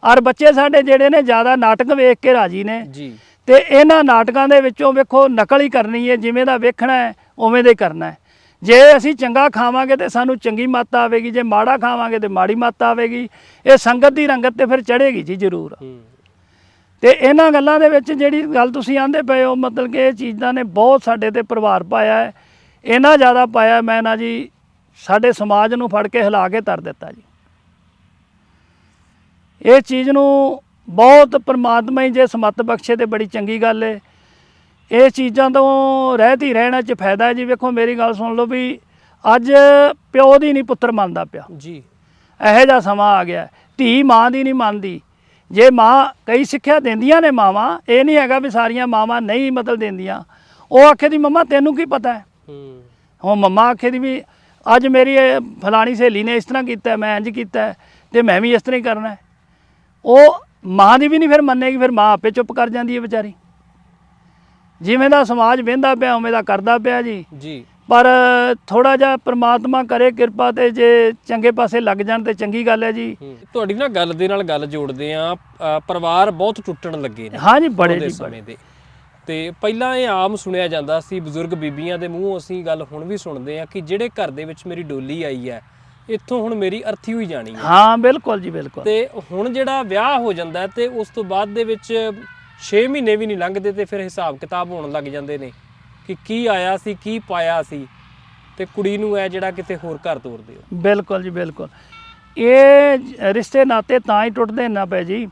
ਔਰ ਬੱਚੇ ਸਾਡੇ ਜਿਹੜੇ ਨੇ ਜ਼ਿਆਦਾ ਨਾਟਕ ਵੇਖ ਕੇ ਰਾਜੀ ਨੇ। ਜੀ। ਤੇ ਇਹਨਾਂ ਨਾਟਕਾਂ ਦੇ ਵਿੱਚੋਂ ਵੇਖੋ ਨਕਲ ਹੀ ਕਰਨੀ ਹੈ ਜਿਵੇਂ ਦਾ ਵੇਖਣਾ ਹੈ ਉਵੇਂ ਦਾ ਹੀ ਕਰਨਾ ਹੈ। ਜੇ ਅਸੀਂ ਚੰਗਾ ਖਾਵਾਂਗੇ ਤੇ ਸਾਨੂੰ ਚੰਗੀ ਮੱਤ ਆਵੇਗੀ ਜੇ ਮਾੜਾ ਖਾਵਾਂਗੇ ਤੇ ਮਾੜੀ ਮੱਤ ਆਵੇਗੀ। ਇਹ ਸੰਗਤ ਦੀ ਰੰਗਤ ਤੇ ਫਿਰ ਚੜ੍ਹੇਗੀ ਜੀ ਜ਼ਰੂਰ। ਤੇ ਇਹਨਾਂ ਗੱਲਾਂ ਦੇ ਵਿੱਚ ਜਿਹੜੀ ਗੱਲ ਤੁਸੀਂ ਆਂਦੇ ਪਏ ਹੋ ਮਤਲਬ ਕਿ ਇਹ ਚੀਜ਼ਾਂ ਨੇ ਬਹੁਤ ਸਾਡੇ ਤੇ ਪ੍ਰਭਾਵ ਪਾਇਆ ਹੈ। ਇਹਨਾਂ ਜ਼ਿਆਦਾ ਪਾਇਆ ਮੈਂ ਨਾ ਜੀ ਸਾਡੇ ਸਮਾਜ ਨੂੰ ਫੜ ਕੇ ਹਿਲਾ ਕੇ ਧਰ ਦਿੱਤਾ ਜੀ। ਇਹ ਚੀਜ਼ ਨੂੰ ਬਹੁਤ ਪ੍ਰਮਾਤਮਾ ਹੀ ਜੇ ਸਮੱਤ ਬਖਸ਼ੇ ਤੇ ਬੜੀ ਚੰਗੀ ਗੱਲ ਹੈ ਇਹ ਚੀਜ਼ਾਂ ਤੋਂ ਰਹਿਤ ਰਹਿਣਾ ਚ ਫਾਇਦਾ ਹੈ ਜੀ। ਵੇਖੋ ਮੇਰੀ ਗੱਲ ਸੁਣ ਲਓ ਵੀ ਅੱਜ ਪਿਓ ਦੀ ਨਹੀਂ ਪੁੱਤਰ ਮੰਨਦਾ ਪਿਆ। ਜੀ। ਇਹੋ ਜਿਹਾ ਸਮਾਂ ਆ ਗਿਆ। ਧੀ ਮਾਂ ਦੀ ਨਹੀਂ ਮੰਨਦੀ। ਜੇ ਮਾਂ ਕਈ ਸਿੱਖਿਆ ਦਿੰਦੀਆਂ ਨੇ ਮਾਵਾਂ ਇਹ ਨਹੀਂ ਹੈਗਾ ਵੀ ਸਾਰੀਆਂ ਮਾਵਾਂ ਨਹੀਂ ਮਤਲਬ ਦਿੰਦੀਆਂ। ਉਹ ਆਖੇ ਦੀ ਮੰਮਾ ਤੈਨੂੰ ਕੀ ਪਤਾ ਹੈ? ਹੂੰ। ਮੰਮਾ ਆਖੇ ਦੀ ਵੀ ਅੱਜ ਮੇਰੀ ਫਲਾਣੀ ਸਹੇਲੀ ਨੇ ਇਸ ਤਰ੍ਹਾਂ ਕੀਤਾ ਮੈਂ ਇੰਜ ਕੀਤਾ ਤੇ ਮੈਂ ਵੀ ਇਸ ਤਰ੍ਹਾਂ ਹੀ ਕਰਨਾ ਹੈ। ਉਹ ਮਾਂ ਦੀ ਵੀ ਨਹੀਂ ਫਿਰ ਮੰਨੇਗੀ ਫਿਰ ਮਾਂ ਆਪੇ ਚੁੱਪ ਕਰ ਜਾਂਦੀ ਹੈ ਵਿਚਾਰੀ। ਜਿਵੇਂ ਦਾ ਸਮਾਜ ਵਹਿੰਦਾ ਪਿਆ ਉਵੇਂ ਦਾ ਕਰਦਾ ਪਿਆ ਜੀ। ਜੀ। ਪਰ ਥੋੜਾ ਜਿਹਾ ਪ੍ਰਮਾਤਮਾ ਕਰੇ ਕਿਰਪਾ ਤੇ ਜੇ ਚੰਗੇ ਪਾਸੇ ਲੱਗ ਜਾਣ ਤੇ ਚੰਗੀ ਗੱਲ ਹੈ ਜੀ। ਤੁਹਾਡੀ ਨਾ ਗੱਲ ਦੇ ਨਾਲ ਗੱਲ ਜੋੜਦੇ ਆ ਪਰਿਵਾਰ ਬਹੁਤ ਟੁੱਟਣ ਲੱਗੇ ਨੇ ਹਾਂ ਜੀ ਬੜੇ ਜੀ ਸਮੇਂ ਦੇ। ਤੇ ਪਹਿਲਾਂ ਇਹ ਆਮ ਸੁਣਿਆ ਜਾਂਦਾ ਸੀ ਬਜ਼ੁਰਗ ਬੀਬੀਆਂ ਦੇ ਮੂੰਹੋਂ ਅਸੀਂ ਗੱਲ ਹੁਣ ਵੀ ਸੁਣਦੇ ਆ ਕਿ ਜਿਹੜੇ ਘਰ ਦੇ ਵਿੱਚ ਮੇਰੀ ਡੋਲੀ ਆਈ ਹੈ ਇੱਥੋਂ ਹੁਣ ਮੇਰੀ ਅਰਥੀ ਹੋਈ ਜਾਣੀ ਹੈ। ਹਾਂ ਬਿਲਕੁਲ ਜੀ ਬਿਲਕੁਲ। ਤੇ ਹੁਣ ਜਿਹੜਾ ਵਿਆਹ ਹੋ ਜਾਂਦਾ ਤੇ ਉਸ ਤੋਂ ਬਾਅਦ ਦੇ ਵਿੱਚ 6 ਮਹੀਨੇ ਵੀ ਨਹੀਂ ਲੰਘਦੇ ਤੇ ਫਿਰ ਹਿਸਾਬ ਕਿਤਾਬ ਹੋਣ ਲੱਗ ਜਾਂਦੇ ਨੇ। ਕਿ ਕੀ ਆਇਆ ਸੀ ਕੀ ਪਾਇਆ ਸੀ ਤੇ ਕੁੜੀ ਨੂੰ ਹੈ ਜਿਹੜਾ ਕਿਤੇ ਹੋਰ ਘਰ ਤੋਰ ਦਿਓ। ਬਿਲਕੁਲ ਜੀ ਬਿਲਕੁਲ। ਇਹ ਰਿਸ਼ਤੇ ਨਾਤੇ ਤਾਂ ਹੀ ਟੁੱਟਦੇ ਨਾ ਪਏ ਜੀ।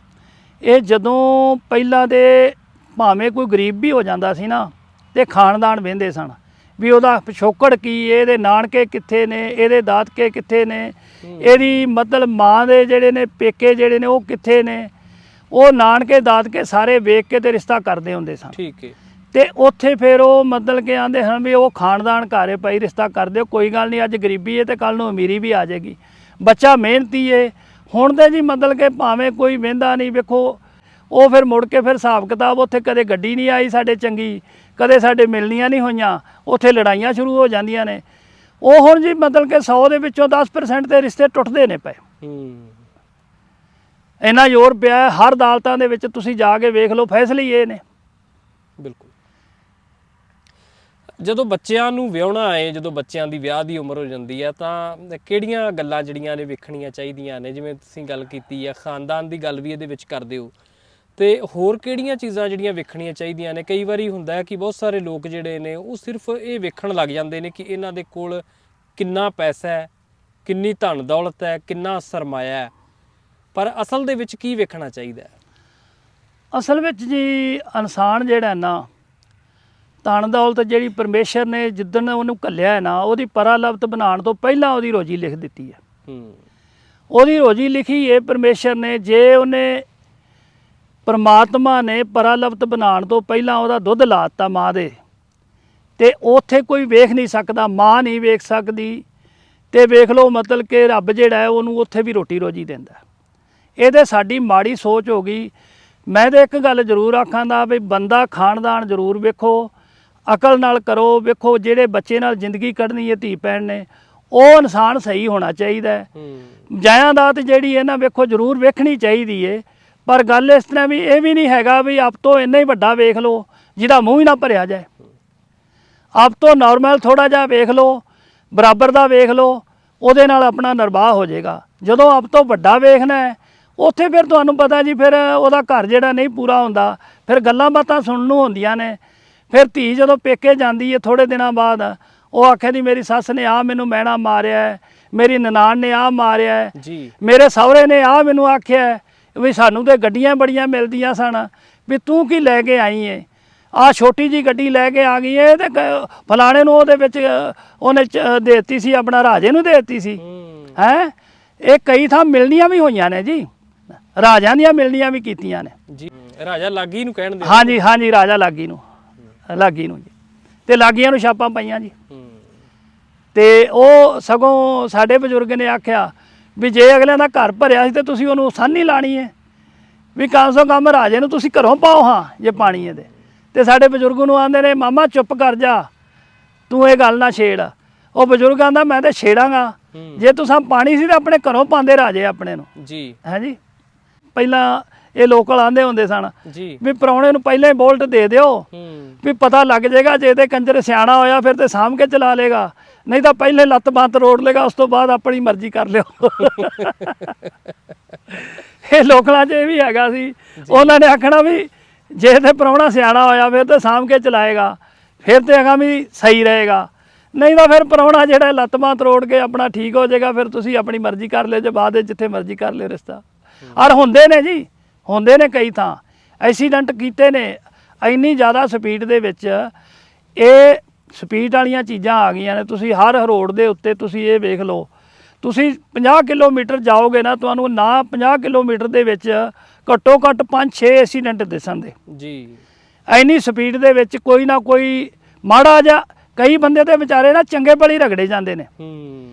ਇਹ ਜਦੋਂ ਪਹਿਲਾਂ ਦੇ ਭਾਵੇਂ ਕੋਈ ਗਰੀਬ ਵੀ ਹੋ ਜਾਂਦਾ ਸੀ ਨਾ ਤੇ ਖਾਨਦਾਨ ਵਹਿੰਦੇ ਸਨ ਵੀ ਉਹਦਾ ਪਿਛੋਕੜ ਕੀ ਇਹਦੇ ਨਾਨਕੇ ਕਿੱਥੇ ਨੇ ਇਹਦੇ ਦਾਦਕੇ ਕਿੱਥੇ ਨੇ ਇਹਦੀ ਮਤਲਬ ਮਾਂ ਦੇ ਜਿਹੜੇ ਨੇ ਪੇਕੇ ਜਿਹੜੇ ਨੇ ਉਹ ਕਿੱਥੇ ਨੇ ਉਹ ਨਾਨਕੇ ਦਾਦਕੇ ਸਾਰੇ ਵੇਖ ਕੇ ਤੇ ਰਿਸ਼ਤਾ ਕਰਦੇ ਹੁੰਦੇ ਸਨ। ਠੀਕ ਹੈ ਤੇ ਉੱਥੇ ਫਿਰ ਉਹ ਮਤਲਬ ਕਿ ਆਂਦੇ ਹਨ ਵੀ ਉਹ ਖਾਨਦਾਨ ਘਾਰੇ ਪਈ ਰਿਸ਼ਤਾ ਕਰ ਦਿਓ ਕੋਈ ਗੱਲ ਨਹੀਂ ਅੱਜ ਗਰੀਬੀ ਹੈ ਤੇ ਕੱਲ ਨੂੰ ਅਮੀਰੀ ਵੀ ਆ ਜਾਏਗੀ। ਬੱਚਾ ਮਿਹਨਤੀ ਏ ਹੁਣ ਤੇ ਜੀ ਮਤਲਬ ਕਿ ਭਾਵੇਂ ਕੋਈ ਵਹਿੰਦਾ ਨਹੀਂ ਵੇਖੋ ਉਹ ਫਿਰ ਮੁੜ ਕੇ ਫਿਰ ਹਿਸਾਬ ਕਿਤਾਬ ਉੱਥੇ ਕਦੇ ਗੱਡੀ ਨਹੀਂ ਆਈ ਸਾਡੇ ਚੰਗੀ ਕਦੇ ਸਾਡੇ ਮਿਲਣੀਆਂ ਨਹੀਂ ਹੋਈਆਂ ਉੱਥੇ ਲੜਾਈਆਂ ਸ਼ੁਰੂ ਹੋ ਜਾਂਦੀਆਂ ਨੇ। ਉਹ ਹੁਣ ਜੀ ਮਤਲਬ ਕਿ 100 ਦੇ ਵਿੱਚੋਂ 10% ਤੇ ਰਿਸ਼ਤੇ ਟੁੱਟਦੇ ਨੇ ਪਏ ਇੰਨਾ ਜ਼ੋਰ ਪਿਆ ਹਰ ਅਦਾਲਤਾਂ ਦੇ ਵਿੱਚ ਤੁਸੀਂ ਜਾ ਕੇ ਵੇਖ ਲਓ ਫੈਸਲੇ ਹੀ ਇਹ ਨੇ। ਬਿਲਕੁਲ। ਜਦੋਂ ਬੱਚਿਆਂ ਨੂੰ ਵਿਆਹਣਾ ਹੈ ਜਦੋਂ ਬੱਚਿਆਂ ਦੀ ਵਿਆਹ ਦੀ ਉਮਰ ਹੋ ਜਾਂਦੀ ਹੈ ਤਾਂ ਕਿਹੜੀਆਂ ਗੱਲਾਂ ਜਿਹੜੀਆਂ ਨੇ ਵੇਖਣੀਆਂ ਚਾਹੀਦੀਆਂ ਨੇ? ਜਿਵੇਂ ਤੁਸੀਂ ਗੱਲ ਕੀਤੀ ਹੈ ਖਾਨਦਾਨ ਦੀ ਗੱਲ ਵੀ ਇਹਦੇ ਵਿੱਚ ਕਰਦੇ ਹੋ। ਤੇ ਹੋਰ ਕਿਹੜੀਆਂ ਚੀਜ਼ਾਂ ਜਿਹੜੀਆਂ ਵੇਖਣੀਆਂ ਚਾਹੀਦੀਆਂ ਨੇ? ਕਈ ਵਾਰੀ ਹੁੰਦਾ ਹੈ ਕਿ ਬਹੁਤ ਸਾਰੇ ਲੋਕ ਜਿਹੜੇ ਨੇ, ਉਹ ਸਿਰਫ ਇਹ ਵੇਖਣ ਲੱਗ ਜਾਂਦੇ ਨੇ ਕਿ ਇਹਨਾਂ ਦੇ ਕੋਲ ਕਿੰਨਾ ਪੈਸਾ ਹੈ, ਕਿੰਨੀ ਧਨ ਦੌਲਤ ਹੈ, ਕਿੰਨਾ ਸਰਮਾਇਆ ਹੈ। ਪਰ ਅਸਲ ਦੇ ਵਿੱਚ ਕੀ ਵੇਖਣਾ ਚਾਹੀਦਾ ਹੈ? ਅਸਲ ਵਿੱਚ ਜੀ ਇਨਸਾਨ ਜਿਹੜਾ ਨਾ ਧਨ ਦੌਲਤ ਜਿਹੜੀ ਪਰਮੇਸ਼ਰ ਨੇ ਜਿੱਦਣ ਉਹਨੂੰ ਕੱਲਿਆ ਹੈ ਨਾ ਉਹਦੀ ਪਰਾਲਬਤ ਬਣਾਉਣ ਤੋਂ ਪਹਿਲਾਂ ਉਹਦੀ ਰੋਜੀ ਲਿਖ ਦਿੱਤੀ ਹੈ। ਹੂੰ। ਉਹਦੀ ਰੋਜੀ ਲਿਖੀ ਹੈ ਪਰਮੇਸ਼ਰ ਨੇ ਜੇ ਉਹਨੇ ਪਰਮਾਤਮਾ ਨੇ ਪਰਾਲਬਤ ਬਣਾਉਣ ਤੋਂ ਪਹਿਲਾਂ ਉਹਦਾ ਦੁੱਧ ਲਾਤਾ ਮਾਂ ਦੇ ਤੇ ਉੱਥੇ ਕੋਈ ਵੇਖ ਨਹੀਂ ਸਕਦਾ ਮਾਂ ਨਹੀਂ ਵੇਖ ਸਕਦੀ ਤੇ ਵੇਖ ਲਓ ਮਤਲਬ ਕਿ ਰੱਬ ਜਿਹੜਾ ਹੈ ਉਹਨੂੰ ਉੱਥੇ ਵੀ ਰੋਟੀ ਰੋਜੀ ਦਿੰਦਾ। ਇਹਦੇ ਸਾਡੀ ਮਾੜੀ ਸੋਚ ਹੋ ਗਈ। ਮੈਂ ਤੇ ਇੱਕ ਗੱਲ ਜ਼ਰੂਰ ਆਖਾਂਦਾ ਵੀ ਬੰਦਾ ਖਾਨਦਾਨ ਜ਼ਰੂਰ ਵੇਖੋ ਅਕਲ ਨਾਲ ਕਰੋ ਵੇਖੋ ਜਿਹੜੇ ਬੱਚੇ ਨਾਲ ਜ਼ਿੰਦਗੀ ਕੱਢਣੀ ਹੈ ਧੀ ਭੈਣ ਨੇ ਉਹ ਇਨਸਾਨ ਸਹੀ ਹੋਣਾ ਚਾਹੀਦਾ ਹੂੰ। ਜਾਇਦਾਦ ਜਿਹੜੀ ਹੈ ਨਾ ਵੇਖੋ ਜ਼ਰੂਰ ਵੇਖਣੀ ਚਾਹੀਦੀ ਏ ਪਰ ਗੱਲ ਇਸ ਤਰ੍ਹਾਂ ਵੀ ਇਹ ਵੀ ਨਹੀਂ ਹੈਗਾ ਵੀ ਆਪ ਤੋਂ ਇੰਨਾ ਹੀ ਵੱਡਾ ਵੇਖ ਲਓ ਜਿਹਦਾ ਮੂੰਹ ਹੀ ਨਾ ਭਰਿਆ ਜਾਏ। ਆਪ ਤੋਂ ਨਾਰਮਲ ਥੋੜਾ ਜਿਹਾ ਵੇਖ ਲਓ ਬਰਾਬਰ ਦਾ ਵੇਖ ਲਓ ਉਹਦੇ ਨਾਲ ਆਪਣਾ ਨਿਰਵਾਹ ਹੋ ਜਾਏਗਾ। ਜਦੋਂ ਆਪ ਤੋਂ ਵੱਡਾ ਵੇਖਣਾ ਹੈ ਉੱਥੇ ਫਿਰ ਤੁਹਾਨੂੰ ਪਤਾ ਜੀ ਫਿਰ ਉਹਦਾ ਘਰ ਜਿਹੜਾ ਨਹੀਂ ਪੂਰਾ ਹੁੰਦਾ ਫਿਰ ਗੱਲਾਂ ਬਾਤਾਂ ਸੁਣਨ ਨੂੰ ਹੁੰਦੀਆਂ ਨੇ। ਫਿਰ ਧੀ ਜਦੋਂ ਪੇਕੇ ਜਾਂਦੀ ਹੈ ਥੋੜੇ ਦਿਨਾਂ ਬਾਅਦ ਉਹ ਆਖੇ ਦੀ ਮੇਰੀ ਸੱਸ ਨੇ ਆ ਮੈਨੂੰ ਮੈਣਾ ਮਾਰਿਆ ਮੇਰੀ ਨਨਾਣ ਨੇ ਆ ਮਾਰਿਆ ਜੀ। ਮੇਰੇ ਸਹੁਰੇ ਨੇ ਆ ਮੈਨੂੰ ਆਖਿਆ ਵੀ ਸਾਨੂੰ ਤੇ ਗੱਡੀਆਂ ਬੜੀਆਂ ਮਿਲਦੀਆਂ ਸਨ ਵੀ ਤੂੰ ਕੀ ਲੈ ਕੇ ਆਈ ਏ? ਆ ਛੋਟੀ ਜੀ ਗੱਡੀ ਲੈ ਕੇ ਆ ਗਈ ਏ ਤੇ ਫਲਾਣੇ ਨੂੰ ਉਹਦੇ ਵਿੱਚ ਉਹਨੇ ਦੇਤੀ ਸੀ ਆਪਣਾ ਰਾਜੇ ਨੂੰ ਦੇਤੀ ਸੀ। ਹੂੰ। ਹੈ? ਇਹ ਕਈ ਥਾਂ ਮਿਲਣੀਆਂ ਵੀ ਹੋਈਆਂ ਨੇ ਜੀ। ਰਾਜਾਂ ਦੀਆਂ ਮਿਲਣੀਆਂ ਵੀ ਕੀਤੀਆਂ ਨੇ। ਜੀ। ਰਾਜਾ ਲਾਗੀ ਨੂੰ ਕਹਿਣ ਦੇ ਹਾਂਜੀ ਹਾਂਜੀ ਰਾਜਾ ਲਾਗੀ ਨੂੰ। ਲਾਗੀ ਨੂੰ ਜੀ। ਤੇ ਲਾਗੀਆਂ ਨੂੰ ਛਾਪਾਂ ਪਾਈਆਂ ਜੀ। ਤੇ ਉਹ ਸਗੋਂ ਸਾਡੇ ਬਜ਼ੁਰਗ ਨੇ ਆਖਿਆ ਵੀ ਜੇ ਅਗਲਿਆਂ ਦਾ ਘਰ ਭਰਿਆ ਸੀ ਤੇ ਤੁਸੀਂ ਉਹਨੂੰ ਸੰਨ ਲਾਣੀ ਹੈ ਵੀ ਕਮ ਸੋ ਕਮ ਰਾਜੇ ਨੂੰ ਤੁਸੀਂ ਘਰੋਂ ਪਾਓ ਹਾਂ ਜੇ ਪਾਣੀ ਇਹਦੇ ਤੇ। ਸਾਡੇ ਬਜ਼ੁਰਗ ਨੂੰ ਆਂਦੇ ਨੇ ਮਾਮਾ ਚੁੱਪ ਕਰ ਜਾ। ਤੂੰ ਇਹ ਗੱਲ ਨਾ ਛੇੜ। ਉਹ ਬਜ਼ੁਰਗ ਆਂਦਾ ਮੈਂ ਤੇ ਛੇੜਾਂਗਾ। ਜੇ ਤੁਸੀਂ ਪਾਣੀ ਸੀ ਤਾਂ ਆਪਣੇ ਘਰੋਂ ਪਾਉਂਦੇ ਰਾਜੇ ਆਪਣੇ ਨੂੰ। ਜੀ। ਹੈ ਜੀ? ਪਹਿਲਾਂ ਇਹ ਲੋਕਲ ਆਂਦੇ ਹੁੰਦੇ ਸਨ। ਜੀ। ਵੀ ਪ੍ਰਾਹੁਣੇ ਨੂੰ ਪਹਿਲਾਂ ਹੀ ਬੋਲਟ ਦੇ ਦਿਓ। ਵੀ ਪਤਾ ਲੱਗ ਜਾਏਗਾ ਜੇ ਤੇ ਕੰਜਰ ਸਿਆਣਾ ਹੋਇਆ ਫਿਰ ਤੇ ਸਾਂਭ ਕੇ ਚਲਾ ਲੇਗਾ ਨਹੀਂ ਤਾਂ ਪਹਿਲੇ ਲੱਤ ਬਾਤ ਰੋੜ ਲੇਗਾ ਉਸ ਤੋਂ ਬਾਅਦ ਆਪਣੀ ਮਰਜ਼ੀ ਕਰ ਲਿਓ। ਇਹ ਲੋਕਲਾਂ 'ਚ ਇਹ ਵੀ ਹੈਗਾ ਸੀ। ਉਹਨਾਂ ਨੇ ਆਖਣਾ ਵੀ ਜੇ ਤੇ ਪ੍ਰਾਹੁਣਾ ਸਿਆਣਾ ਹੋਇਆ ਫਿਰ ਤੇ ਸਾਂਭ ਕੇ ਚਲਾਏਗਾ। ਫਿਰ ਤੇ ਹੈਗਾ ਵੀ ਸਹੀ ਰਹੇਗਾ। ਨਹੀਂ ਤਾਂ ਫਿਰ ਪ੍ਰਾਹੁਣਾ ਜਿਹੜਾ ਲੱਤ ਬਾਤ ਰੋੜ ਕੇ ਆਪਣਾ ਠੀਕ ਹੋ ਜਾਏਗਾ ਫਿਰ ਤੁਸੀਂ ਆਪਣੀ ਮਰਜ਼ੀ ਕਰ ਲਿਓ ਜੇ ਬਾਅਦ ਵਿੱਚ ਜਿੱਥੇ ਮਰਜ਼ੀ ਕਰ ਲਿਓ ਰਿਸ਼ਤਾ। ਔਰ ਹੁੰਦੇ ਨੇ ਜੀ। ਹੁੰਦੇ ਨੇ ਕਈ ਥਾਂ। ਐਕਸੀਡੈਂਟ ਕੀਤੇ ਨੇ। ਇੰਨੀ ਜ਼ਿਆਦਾ ਸਪੀਡ ਦੇ ਵਿੱਚ ਇਹ ਸਪੀਡ ਵਾਲੀਆਂ ਚੀਜ਼ਾਂ ਆ ਗਈਆਂ ਨੇ। ਤੁਸੀਂ ਹਰ ਰੋਡ ਦੇ ਉੱਤੇ ਤੁਸੀਂ ਇਹ ਵੇਖ ਲਓ। ਤੁਸੀਂ 50 ਕਿਲੋਮੀਟਰ ਜਾਓਗੇ ਨਾ ਤੁਹਾਨੂੰ ਨਾ 50 ਕਿਲੋਮੀਟਰ ਦੇ ਵਿੱਚ ਘੱਟੋ ਘੱਟ 5-6 ਐਕਸੀਡੈਂਟ ਦਿਸਣਗੇ ਜੀ। ਇੰਨੀ ਸਪੀਡ ਦੇ ਵਿੱਚ ਕੋਈ ਨਾ ਕੋਈ ਮਾੜਾ ਜਿਹਾ ਕਈ ਬੰਦੇ ਤੇ ਵਿਚਾਰੇ ਨਾ ਚੰਗੇ ਭਲੀ ਰਗੜੇ ਜਾਂਦੇ ਨੇ। ਹੂੰ।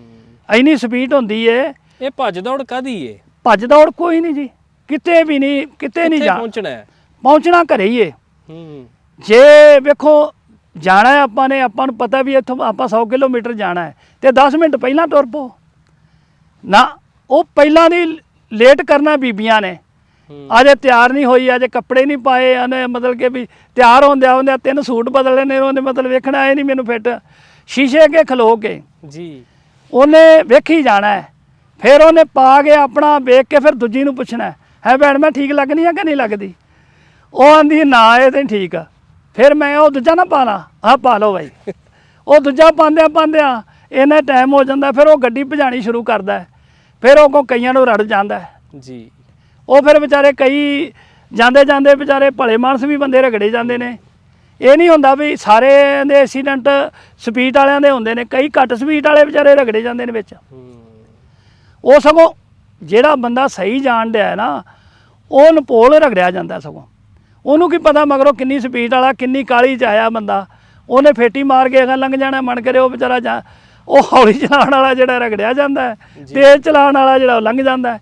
ਇੰਨੀ ਸਪੀਡ ਹੁੰਦੀ ਏ। ਇਹ ਭੱਜ ਦੌੜ ਕਾਦੀ ਏ? ਭੱਜ ਦੌੜ ਕੋਈ ਨਹੀਂ ਜੀ। ਕਿਤੇ ਵੀ ਨਹੀਂ ਕਿਤੇ ਨਹੀਂ ਜਾ ਪਹੁੰਚਣਾ ਹੈ? ਪਹੁੰਚਣਾ ਘਰੇ ਹੀ ਏ ਹੂੰ। ਜੇ ਵੇਖੋ ਜਾਣਾ ਹੈ ਆਪਾਂ ਨੇ ਆਪਾਂ ਨੂੰ ਪਤਾ ਵੀ ਇੱਥੋਂ ਆਪਾਂ 100 ਕਿਲੋਮੀਟਰ ਜਾਣਾ ਹੈ। ਤੇ 10 ਮਿੰਟ ਪਹਿਲਾਂ ਤੁਰ ਪੋ ਨਾ ਉਹ ਪਹਿਲਾਂ ਦੀ ਲੇਟ ਕਰਨਾ ਬੀਬੀਆਂ ਨੇ। ਅਜੇ ਤਿਆਰ ਨਹੀਂ ਹੋਈ ਅਜੇ ਕੱਪੜੇ ਨਹੀਂ ਪਾਏ ਉਹਨੇ ਮਤਲਬ ਕਿ ਵੀ ਤਿਆਰ ਹੁੰਦਿਆਂ ਹੁੰਦਿਆਂ ਤਿੰਨ ਸੂਟ ਬਦਲਣੇ ਨੇ ਉਹਨੇ ਮਤਲਬ ਵੇਖਣਾ ਇਹ ਨਹੀਂ ਮੈਨੂੰ ਫਿੱਟ। ਸ਼ੀਸ਼ੇ ਅੱਗੇ ਖਲੋ ਕੇ। ਜੀ। ਉਹਨੇ ਵੇਖੀ ਜਾਣਾ ਹੈ। ਫਿਰ ਉਹਨੇ ਪਾ ਕੇ ਆਪਣਾ ਵੇਖ ਕੇ ਫਿਰ ਦੂਜੀ ਨੂੰ ਪੁੱਛਣਾ ਹੈ, ਭੈਣ ਮੈਂ ਠੀਕ ਲੱਗਣੀ ਆ ਕਿ ਨਹੀਂ ਲੱਗਦੀ? ਉਹ ਆਂਦੀ ਨਾ ਇਹ ਤੇ ਠੀਕ। ਆ ਫਿਰ ਮੈਂ ਉਹ ਦੂਜਾ ਨਾ ਪਾਣਾ ਆਹ ਪਾ ਲਓ ਬਾਈ। ਉਹ ਦੂਜਾ ਪਾਉਂਦਿਆਂ ਪਾਉਂਦਿਆਂ ਇਹਨਾਂ ਟਾਈਮ ਹੋ ਜਾਂਦਾ ਫਿਰ ਉਹ ਗੱਡੀ ਭਜਾਣੀ ਸ਼ੁਰੂ ਕਰਦਾ ਫਿਰ ਉਹ ਕੋ ਕਈਆਂ ਨੂੰ ਰੜ ਜਾਂਦਾ ਜੀ। ਉਹ ਫਿਰ ਵਿਚਾਰੇ ਕਈ ਜਾਂਦੇ ਜਾਂਦੇ ਵਿਚਾਰੇ ਭਲੇ ਮਾਨਸ ਵੀ ਬੰਦੇ ਰਗੜੇ ਜਾਂਦੇ ਨੇ। ਇਹ ਨਹੀਂ ਹੁੰਦਾ ਵੀ ਸਾਰੇ ਦੇ ਐਕਸੀਡੈਂਟ ਸਪੀਡ ਵਾਲਿਆਂ ਦੇ ਹੁੰਦੇ ਨੇ ਕਈ ਘੱਟ ਸਪੀਡ ਵਾਲੇ ਵਿਚਾਰੇ ਰਗੜੇ ਜਾਂਦੇ ਨੇ ਵਿੱਚ। ਉਹ ਸਗੋਂ ਜਿਹੜਾ ਬੰਦਾ ਸਹੀ ਜਾਣ ਡਿਆ ਹੈ ਨਾ ਉਹ ਨਪੋਲ ਰਗੜਿਆ ਜਾਂਦਾ ਸਗੋਂ। ਉਹਨੂੰ ਕੀ ਪਤਾ ਮਗਰੋਂ ਕਿੰਨੀ ਸਪੀਡ ਵਾਲਾ ਕਿੰਨੀ ਕਾਲੀ ਚ ਆਇਆ ਬੰਦਾ। ਉਹਨੇ ਫੇਟੀ ਮਾਰ ਕੇ ਅਗਾਂ ਲੰਘ ਜਾਣਾ ਮਨ ਕਰੇ ਉਹ ਵਿਚਾਰਾ ਜਾ ਉਹ ਹੌਲੀ ਚਲਾਉਣ ਵਾਲਾ ਜਿਹੜਾ ਰਗੜਿਆ ਜਾਂਦਾ ਤੇਜ਼ ਚਲਾਉਣ ਵਾਲਾ ਜਿਹੜਾ ਉਹ ਲੰਘ ਜਾਂਦਾ